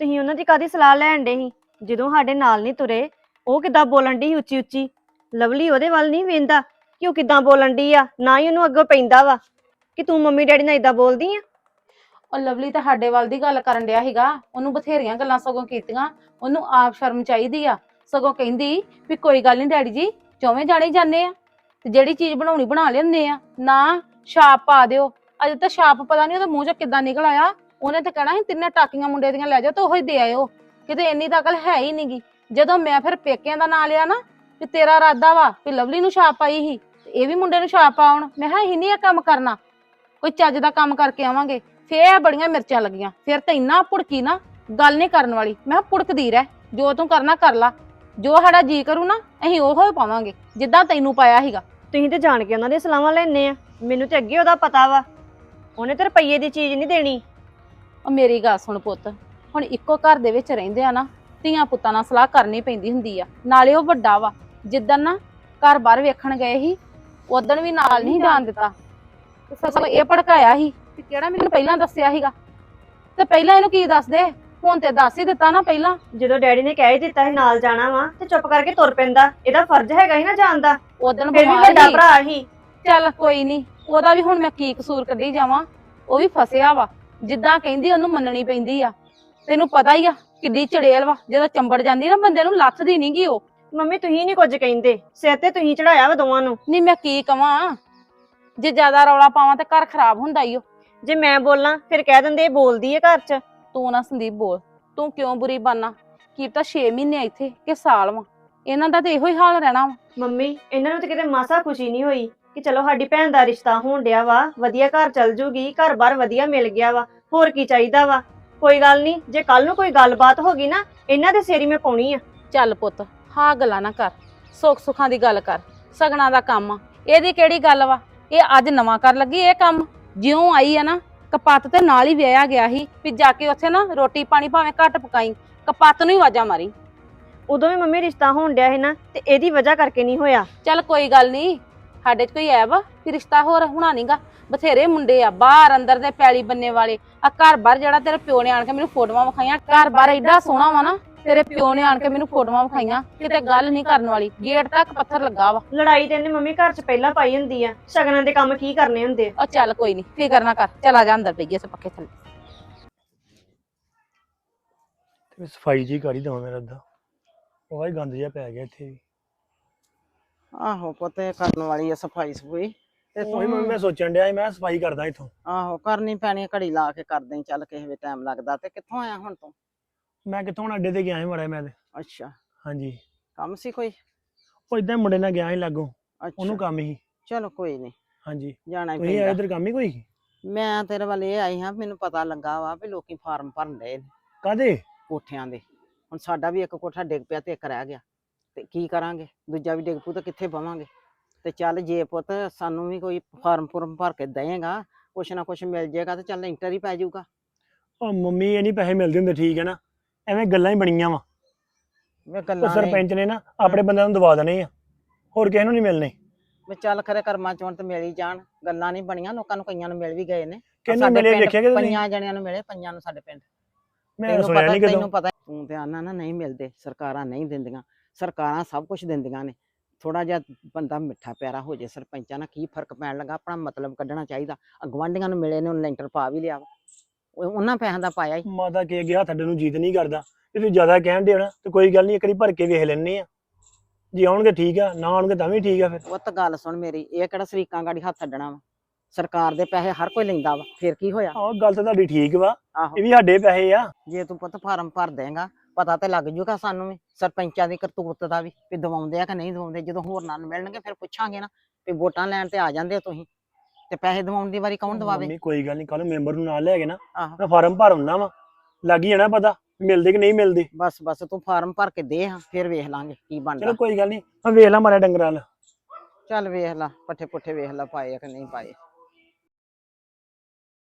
ਤੁਸੀਂ ਉਹਨਾਂ ਦੀ ਕਾਦੀ ਸਲਾਹ ਲੈਣ ਡੇ ਸੀ? ਜਦੋਂ ਸਾਡੇ ਨਾਲ ਨਹੀਂ ਤੁਰੇ ਉਹ ਕਿੱਦਾਂ ਬੋਲਣ ਦੀ ਉੱਚੀ ਉੱਚੀ ਲਵਲੀ ਉਹਦੇ ਵੱਲ ਨਹੀਂ ਵੇਂਦਾ ਕਿ ਉਹ ਕਿੱਦਾਂ ਬੋਲਣ ਦੀ ਆ ਨਾ ਹੀ ਉਹਨੂੰ ਅੱਗੋਂ ਪੈਂਦਾ ਵਾ ਕਿ ਤੂੰ ਮੰਮੀ ਡੈਡੀ ਨਾਲ ਇਦਾਂ ਬੋਲਦੀ ਆ? ਉਹ ਲਵਲੀ ਤਾਂ ਸਾਡੇ ਵੱਲ ਦੀ ਗੱਲ ਕਰਨ ਡਿਆ ਸੀਗਾ ਉਹਨੂੰ ਬਥੇਰੀਆਂ ਗੱਲਾਂ ਸਗੋਂ ਕੀਤੀਆਂ ਉਹਨੂੰ ਆਪ ਸ਼ਰਮ ਚਾਹੀਦੀ ਆ। ਸਗੋਂ ਕਹਿੰਦੀ ਵੀ ਕੋਈ ਗੱਲ ਨਹੀਂ ਡੈਡੀ ਜੀ, ਚੌਵੇਂ ਜਾਣੇ ਹੀ ਜਾਂਦੇ ਆ ਤੇ ਜਿਹੜੀ ਚੀਜ਼ ਬਣਾਉਣੀ ਬਣਾ ਲੈਂਦੇ ਆ। ਨਾ ਛਾਪ ਪਾ ਦਿਓ। ਅਜੇ ਤਾਂ ਛਾਪ ਪਤਾ ਨਹੀਂ ਉਹਦੇ ਮੂੰਹ 'ਚ ਕਿੱਦਾਂ ਨਿਕਲ ਆਇਆ। ਉਹਨੇ ਤਾਂ ਕਹਿਣਾ ਸੀ, ਤਿੰਨੇ ਟਾਕੀਆਂ ਮੁੰਡੇ ਦੀਆਂ ਲੈ ਜਾਓ ਤੇ ਉਹੀ ਦੇ ਆਇਓ। ਕਿਤੇ ਇੰਨੀ ਤਾਂ ਅਕਲ ਹੈ ਹੀ ਨਹੀਂਗੀ ਜਦੋਂ ਮੈਂ ਫਿਰ ਪੇਕਿਆਂ ਦਾ ਨਾਂ ਲਿਆ ਨਾ, ਵੀ ਤੇਰਾ ਇਰਾਦਾ ਵਾ ਵੀ ਲਵਲੀ ਨੂੰ ਛਾਪ ਪਾਈ ਸੀ, ਤੇ ਇਹ ਵੀ ਮੁੰਡੇ ਨੂੰ ਛਾਪ ਪਾਉਣ ਮੈਂ ਕਿਹਾ, ਅਸੀਂ ਨਹੀਂ ਇਹ ਕੰਮ ਕਰਨਾ। ਕੋਈ ਚੱਜ ਦਾ ਕੰਮ ਕਰਕੇ ਆਵਾਂਗੇ। ਫੇਰ ਇਹ ਬੜੀਆਂ ਮਿਰਚਾਂ ਲੱਗੀਆਂ। ਫਿਰ ਤਾਂ ਇੰਨਾ ਪੁੜਕੀ ਨਾ, ਗੱਲ ਨਹੀਂ ਕਰਨ ਵਾਲੀ। ਮੈਂ ਕਿਹਾ, ਪੁੜਕਦੀ ਰਹਿ। ਜੋ ਤੂੰ ਕਰਨਾ, ਕਰ ਲਾ। ਜੋ ਸਾਡਾ ਜੀ ਕਰੂ ਨਾ ਅਸੀਂ ਉਹ ਹੀ ਪਾਵਾਂਗੇ ਜਿੱਦਾਂ ਤੈਨੂੰ ਪਾਇਆ ਸੀਗਾ। ਤੁਸੀਂ ਤੇ ਜਾਣ ਕੇ ਉਹਨਾਂ ਦੀਆਂ ਸਲਾਹਾਂ ਲੈਣੇ ਆ। ਮੈਨੂੰ ਤੇ ਅੱਗੇ ਉਹਦਾ ਪਤਾ ਵਾ। ਉਹਨੇ ਤੇ ਰੁਪਈਏ ਦੀ ਚੀਜ਼ ਨਹੀਂ ਦੇਣੀ। ਉਹ ਮੇਰੀ ਗੱਲ ਸੁਣ ਪੁੱਤ ਹੁਣ ਇੱਕੋ ਘਰ ਦੇ ਵਿੱਚ ਰਹਿੰਦੇ ਆ ਨਾ ਧੀਆਂ ਪੁੱਤਾਂ ਨਾਲ ਸਲਾਹ ਕਰਨੀ ਪੈਂਦੀ ਹੁੰਦੀ ਆ। ਨਾਲੇ ਉਹ ਵੱਡਾ ਵਾ ਜਿੱਦਣ ਨਾ ਘਰ ਬਾਹਰ ਵੇਖਣ ਗਏ ਸੀ ਉਦੋਂ ਵੀ ਨਾਲ ਨਹੀਂ ਜਾਣ ਦਿੱਤਾ। ਤੇ ਸਗੋਂ ਇਹ ਭੜਕਾਇਆ ਸੀ ਕਿ ਕਿਹੜਾ ਮੈਨੂੰ ਪਹਿਲਾਂ ਦੱਸਿਆ ਸੀਗਾ। ਤੇ ਪਹਿਲਾਂ ਇਹਨੂੰ ਕੀ ਦੱਸਦੇ? ਹੁਣ ਤੇ ਦੱਸ ਹੀ ਦਿੱਤਾ ਨਾ ਪਹਿਲਾਂ। ਜਦੋਂ ਡੈਡੀ ਨੇ ਕਹਿ ਹੀ ਦਿੱਤਾ ਸੀ ਨਾਲ ਜਾਣਾ ਵਾ ਤੇ ਚੁੱਪ ਕਰਕੇ ਤੁਰ ਪੈਂਦਾ। ਇਹਦਾ ਫਰਜ਼ ਹੈਗਾ ਹੀ ਨਾ ਜਾਣ ਦਾ। ਉਦੋਂ ਫਿਰ ਵੀ ਵੱਡਾ ਭਰਾ ਹੀ ਚੱਲ ਕੋਈ ਨਹੀਂ ਉਹਦਾ ਵੀ ਹੁਣ ਮੈਂ ਕੀ ਕਸੂਰ ਕੱਢੀ ਜਾਵਾਂ। ਉਹ ਵੀ ਫਸਿਆ ਵਾ। ਜਿੱਦਾਂ ਕਹਿੰਦੀ ਉਹਨੂੰ ਮੰਨਣੀ ਪੈਂਦੀ ਆ। ਤੈਨੂੰ ਪਤਾ ਹੀ ਆ ਕਿੱਡੀ ਚੜੇਲ ਵਾ। ਜਦੋਂ ਚੰਬੜ ਜਾਂਦੀ ਨਾ ਬੰਦੇ ਨੂੰ ਲੱਥਦੀ ਨੀ ਗੀ ਉਹ। ਮੰਮੀ ਤੁਸੀਂ ਨਹੀਂ ਕੁਝ ਕਹਿੰਦੇ। ਸਿਰ ਤੇ ਤੁਸੀਂ ਚੜਾਇਆ ਵਾ ਦੋਵਾਂ ਨੂੰ। ਨਹੀਂ ਮੈਂ ਕੀ ਕਵਾਂ? ਜੇ ਜ਼ਿਆਦਾ ਰੌਲਾ ਪਾਵਾਂ ਤੇ ਘਰ ਖਰਾਬ ਹੁੰਦਾ ਈ ਓ। ਜੇ ਮੈਂ ਬੋਲਾਂ ਫਿਰ ਕਹਿ ਦਿੰਦੇ ਇਹ ਬੋਲਦੀ ਹੈ ਘਰ 'ਚ। ਤੂੰ ਨਾ ਸੰਦੀਪ ਬੋਲ ਤੂੰ ਕਿਉਂ ਬੁਰੀ ਬਾਨਾ ਕੀ ਤਾਂ 6 ਮਹੀਨੇ ਇੱਥੇ ਕਿ ਸਾਲ ਵਾ। ਇਹਨਾਂ ਦਾ ਤੇ ਇਹੋ ਹੀ ਹਾਲ ਰਹਿਣਾ ਵਾ। ਮੰਮੀ ਇਹਨਾਂ ਨੂੰ ਤੇ ਕਿਤੇ ਮਾਸਾ ਖੁਸ਼ੀ ਨਹੀਂ ਹੋਈ ਕਿ ਚਲੋ ਸਾਡੀ ਭੈਣ ਦਾ ਰਿਸ਼ਤਾ ਹੋਣ ਡਿਆ ਵਾ ਵਧੀਆ ਘਰ ਚੱਲ ਜੂਗੀ ਘਰ-ਬਾਰ ਵਧੀਆ ਮਿਲ ਗਿਆ ਵਾ ਹੋਰ ਕੀ ਚਾਹੀਦਾ ਵਾ? ਕੋਈ ਗੱਲ ਨਹੀਂ ਜੇ ਕੱਲ ਨੂੰ ਕੋਈ ਗੱਲਬਾਤ ਹੋ ਗਈ ਨਾ ਇਹਨਾਂ ਦੇ ਸਿਰ ਮੈਂ ਪਾਉਣੀ ਆ। ਚੱਲ ਪੁੱਤ ਹਾਂ ਗੱਲਾਂ ਨਾ ਕਰ ਸੁੱਖ ਸੁੱਖਾਂ ਦੀ ਗੱਲ ਕਰ ਸਗਣਾ ਦਾ ਕੰਮ ਆ। ਇਹਦੀ ਕਿਹੜੀ ਗੱਲ ਵਾ? ਇਹ ਅੱਜ ਨਵਾਂ ਕਰ ਲੱਗੀ ਇਹ ਕੰਮ? ਜਿਉਂ ਆਈ ਆ ਨਾ ਕਪੱਤ ਤੇ ਨਾਲ ਹੀ ਵਿਆਹਿਆ ਗਿਆ ਸੀ ਵੀ ਜਾ ਕੇ ਉੱਥੇ ਨਾ ਰੋਟੀ ਪਾਣੀ ਭਾਵੇਂ ਘੱਟ ਪਕਾਈ ਕਪੱਤ ਨੂੰ ਹੀ ਆਵਾਜ਼ਾਂ ਮਾਰੀ। ਉਦੋਂ ਵੀ ਮੰਮੀ ਰਿਸ਼ਤਾ ਹੋਣ ਡਿਆ ਸੀ ਨਾ ਤੇ ਇਹਦੀ ਵਜ੍ਹਾ ਕਰਕੇ ਨਹੀਂ ਹੋਇਆ। ਚੱਲ ਕੋਈ ਗੱਲ ਨਹੀਂ ਸਾਡੇ 'ਚ ਕੋਈ ਐ ਵਾ ਕਿ ਰਿਸ਼ਤਾ ਹੋਰ ਹੋਣਾ ਨਹੀਂਗਾ ਬਥੇਰੇ ਮੁੰਡੇ ਆ ਬਾਹਰ ਅੰਦਰ ਦੇ ਪੈਲੀ ਬੰਨੇ ਵਾਲੇ ਆ ਘਰ ਬਾਹਰ ਜਿਹੜਾ ਤੇਰੇ ਪਿਓ ਨੇ ਆਣ ਕੇ ਮੈਨੂੰ ਫੋਟੋਆਂ ਵਿਖਾਈਆਂ ਘਰ ਬਾਹਰ ਐਡਾ ਸੋਹਣਾ ਵਾ ਨਾ। ਤੇਰੇ ਪਿਓ ਨੇ ਆਣ ਕੇ ਮੈਨੂੰ ਫੋਟੋਆਂ ਵਿਖਾਈਆਂ ਕਿਤੇ ਗੱਲ ਨਹੀਂ ਕਰਨ ਵਾਲੀ ਗੇਟ ਤੱਕ ਪੱਥਰ ਲੱਗਾ ਵਾ। ਲੜਾਈ ਤੇ ਇਹਨੇ ਮੰਮੀ ਘਰ 'ਚ ਪਹਿਲਾਂ ਪਾਈ ਹੁੰਦੀ ਆ ਸ਼ਗਨਾਂ ਦੇ ਕੰਮ ਕੀ ਕਰਨੇ ਹੁੰਦੇ ਆ? ਉਹ ਚੱਲ ਕੋਈ ਨਹੀਂ ਫਿਕਰ ਨਾ ਕਰ ਚੱਲ ਜਾ ਅੰਦਰ ਪਈਏ ਸੇ ਪੱਕੇ ਥੱਲੇ। ਤੇ ਸਫ਼ਾਈ ਜੀ ਕਰ ਹੀ ਦਵਾਂ ਮੇਰਾ ਅੱਧਾ। ਉਹ ਹੀ ਗੰਦ ਜਿਹਾ ਪੈ ਗਿਆ ਇੱਥੇ ਵੀ। ਆਹੋ ਪੁੱਤ ਇਹ ਕਰਨ ਵਾਲੀ ਆ ਸਫ਼ਾਈ ਸਫੂਈ। ਤੇ ਉਹੀ ਮੈਂ ਤੂੰ ਮੈਂ ਸੋਚਣ ਡਿਆ ਸੀ ਮੈਂ ਸਫ਼ਾਈ ਕਰਦਾ ਇੱਥੋਂ। ਆਹੋ ਕਰਨੀ ਪੈਣੀ ਆ, ਘੜੀ ਲਾ ਕੇ ਕਰਦੇ ਚੱਲ ਕਿਸੇ ਵੇ ਟਾਈਮ ਲੱਗਦਾ। ਤੇ ਕਿੱਥੋਂ ਆਇਆ ਹੁਣ ਤੂੰ? ਮੈਂ ਕਿੱਥੋਂ ਅੱਡੇ ਤੇ ਗਿਆ ਸੀ ਮੜਾ ਮੈਂ ਤੇ। ਅੱਛਾ। ਹਾਂਜੀ। ਕੰਮ ਸੀ ਕੋਈ? ਉਹ ਇਦਾਂ ਮੁੰਡੇ ਨਾਲ ਗਿਆ ਸੀ ਲਾਗੋਂ। ਉਹਨੂੰ ਕੰਮ ਹੀ ਚਲੋ ਕੋਈ ਨਹੀਂ ਹਾਂਜੀ। ਜਾਣਾ ਹੀ ਤੁਸੀਂ ਆਏ ਪੈਂਦਾ। ਇਧਰ ਕੰਮ ਹੀ ਕੋਈ? ਮੈਂ ਤੇਰੇ ਵੱਲ ਇਹ ਆਈ ਹਾਂ ਮੈਨੂੰ ਪਤਾ ਲੱਗਾ ਵਾ ਵੀ ਲੋਕੀ ਫਾਰਮ ਭਰਨ ਦੇ ਕਾਦੇ ਕੋਠਿਆਂ ਦੇ। ਹੁਣ ਸਾਡਾ ਵੀ ਇੱਕ ਕੋਠਾ ਡਿੱਗ ਪਿਆ ਤੇ ਇੱਕ ਰਹਿ ਗਿਆ। ਤੇ ਕੀ ਕਰਾਂਗੇ? ਦੂਜਾ ਵੀ ਡਿੱਗ ਪੂ ਤਾਂ ਕਿੱਥੇ ਪਵਾਂਗੇ ਤੇ ਚੱਲ ਜੇ ਪੁੱਤ ਸਾਨੂੰ ਵੀ ਕੋਈ ਫਾਰਮ ਫੁਰਮ ਭਰ ਕੇ ਦੇਏਗਾ ਕੁਛ ਨਾ ਕੁਛ ਮਿਲ ਜਾਏਗਾ ਤੇ ਚੱਲ ਇੰਟਰ ਹੀ ਪੈ ਜਾਊਗਾ। ਉਹ ਮੰਮੀ ਇਹ ਨਹੀਂ ਪੈਸੇ ਮਿਲਦੇ ਹੁੰਦੇ ਠੀਕ ਹੈ ਨਾ? ਐਵੇਂ ਗੱਲਾਂ ਹੀ ਬਣੀਆਂ ਵਾ। ਵੇ ਉਹ ਗੱਲਾਂ ਨੇ ਸਰਪੰਚ ਨੇ ਨਾ ਆਪਣੇ ਬੰਦਿਆਂ ਨੂੰ ਦਵਾ ਦੇਣੇ ਆ। ਹੋਰ ਕਿਸੇ ਨੂੰ ਨਹੀਂ ਮਿਲਣੇ। ਵੀ ਚੱਲ ਖਰੇ ਕਰਮਾਂ ਚੋਂ ਤੇ ਮਿਲ ਹੀ ਜਾਣ। ਗੱਲਾਂ ਨਹੀਂ ਬਣੀਆਂ ਲੋਕਾਂ ਨੂੰ ਕਈਆਂ ਨੂੰ ਮਿਲ ਵੀ ਗਏ ਨੇ। ਆਹ ਕਿਹਨੂੰ ਸਾਡੇ ਮਿਲੇ ਪਿੰਡ ਵੇਖਿਆ ਕਿ ਤੁਸੀਂ ਪੰਜਾਂ ਜਣਿਆਂ ਨੂੰ ਮਿਲੇ ਪੰਜਾਂ ਨੂੰ ਸਾਡੇ ਪਿੰਡ। ਮੈਂ ਤੈਨੂੰ ਸੁਣਿਆ ਪਤਾ ਨਹੀਂ ਕਦੋਂ। ਤੈਨੂੰ ਪਤਾ। ਤੂੰ ਤੇ ਆਨਾ ਨਾ ਨਹੀਂ ਮਿਲਦੇ ਸਰਕਾਰਾਂ ਨਹੀਂ ਦਿੰਦੀਆਂ। ਸਰਕਾਰਾਂ ਸਭ ਕੁਝ ਦਿੰਦੀਆਂ ਨੇ। ਥੋੜਾ ਜਿਹਾ ਬੰਦਾ ਮਿੱਠਾ ਪਿਆਰਾ ਹੋ ਜੇ ਸਰਪੰਚਾਂ ਨਾਲ ਕੀ ਫ਼ਰਕ ਪੈਣ ਲੱਗਾ? ਆਪਣਾ ਮਤਲਬ ਕੱਢਣਾ ਚਾਹੀਦਾ। ਗਵਾਂਢੀਆਂ ਨੂੰ ਮਿਲੇ ਨੇ ਉਹਨੂੰ ਲੈਂਟਰ ਪਾ ਵੀ ਲਿਆ ਵਾ। ਉਹ- ਉਹਨਾਂ ਪੈਸਿਆਂ ਦਾ ਪਾਇਆ ਹੀ ਮਾਤਾ ਕੇ ਗਿਆ ਸਾਡੇ ਨੂੰ ਜੀਤ ਨਹੀਂ ਕਰਦਾ। ਜੇ ਤੁਸੀਂ ਜ਼ਿਆਦਾ ਕਹਿਣ ਦੇ ਨਾ ਤੇ ਕੋਈ ਗੱਲ ਨਹੀਂ ਇੱਕ ਵਾਰੀ ਭਰ ਕੇ ਵੇਖ ਲੈਣੇ ਆ। ਜੇ ਆਉਣਗੇ ਠੀਕ ਆ ਨਾ ਆਉਣਗੇ ਤਾਂ ਵੀ ਠੀਕ ਆ ਫਿਰ। ਉਹ ਤਾਂ ਗੱਲ ਸੁਣ ਮੇਰੀ ਇਹ ਕਿਹੜਾ ਸਰੀਕਾਂ ਗਾੜੀ ਹੱਥ ਅੱਡਣਾ ਵਾ? ਸਰਕਾਰ ਦੇ ਪੈਸੇ ਹਰ ਕੋਈ ਲੈਂਦਾ ਵਾ ਫਿਰ ਕੀ ਹੋਇਆ? ਆਹ ਗੱਲ ਤਾਂ ਤੁਹਾਡੀ ਠੀਕ ਵਾ ਆਹੋ। ਇਹ ਵੀ ਸਾਡੇ ਪੈਸੇ ਆ। ਜੇ ਤੂੰ ਪੁੱਤ ਫਾਰਮ ਭਰ ਦੇਂਗਾ ਪਤਾ ਤੇ ਲੱਗ ਜੂਗਾ ਸਾਨੂੰ ਵੀ ਸਰਪੰਚਾਂ ਦੀ ਕਰਤੂਤ ਦਾ ਵੀ ਵੀ ਦਵਾਉਂਦੇ ਆ ਕਿ ਨਹੀਂ ਦਵਾਉਂਦੇ ਜਦੋਂ ਹੋਰਨਾਂ ਨੂੰ ਮਿਲਣਗੇ ਫਿਰ ਪੁੱਛਾਂਗੇ ਨਾ ਵੀ ਵੋਟਾਂ ਲੈਣ ਤੇ ਆ ਜਾਂਦੇ ਹੋ ਤੁਸੀਂ। ਤੇ ਪੈਸੇ ਦਵਾਉਣ ਦੀ ਵਾਰੀ ਕੌਣ ਦਵਾਵੇ? ਮੰਮੀ ਕੋਈ ਗੱਲ ਨਹੀਂ ਕੱਲ ਮੈਂਬਰ ਨੂੰ ਨਾਲ ਲੈ ਕੇ ਨਾ ਆਹੋ। ਮੈਂ ਫਾਰਮ ਭਰ ਆਉਣਾ ਵਾ। ਲੱਗ ਹੀ ਜਾਣਾ ਪਤਾ ਮਿਲਦੇ ਕਿ ਨਹੀਂ ਮਿਲਦੇ। ਬਸ ਬਸ ਤੂੰ ਫਾਰਮ ਭਰ ਕੇ ਦੇ ਹਾਂ ਫਿਰ ਵੇਖ ਲਾਂਗੇ ਕੀ ਬਣਦਾ। ਚਲੋ ਕੋਈ ਗੱਲ ਨਹੀਂ ਮੈਂ ਵੇਖ ਲਾਂ ਮਾਰਿਆ ਡੰਗਰਾਂ ਨਾਲ ਚੱਲ ਵੇਖ ਲਾ ਪੱਠੇ ਪੁੱਠੇ ਵੇਖ ਲਾ ਪਾਏ ਆ ਕਿ ਨਹੀਂ ਪਾਏ।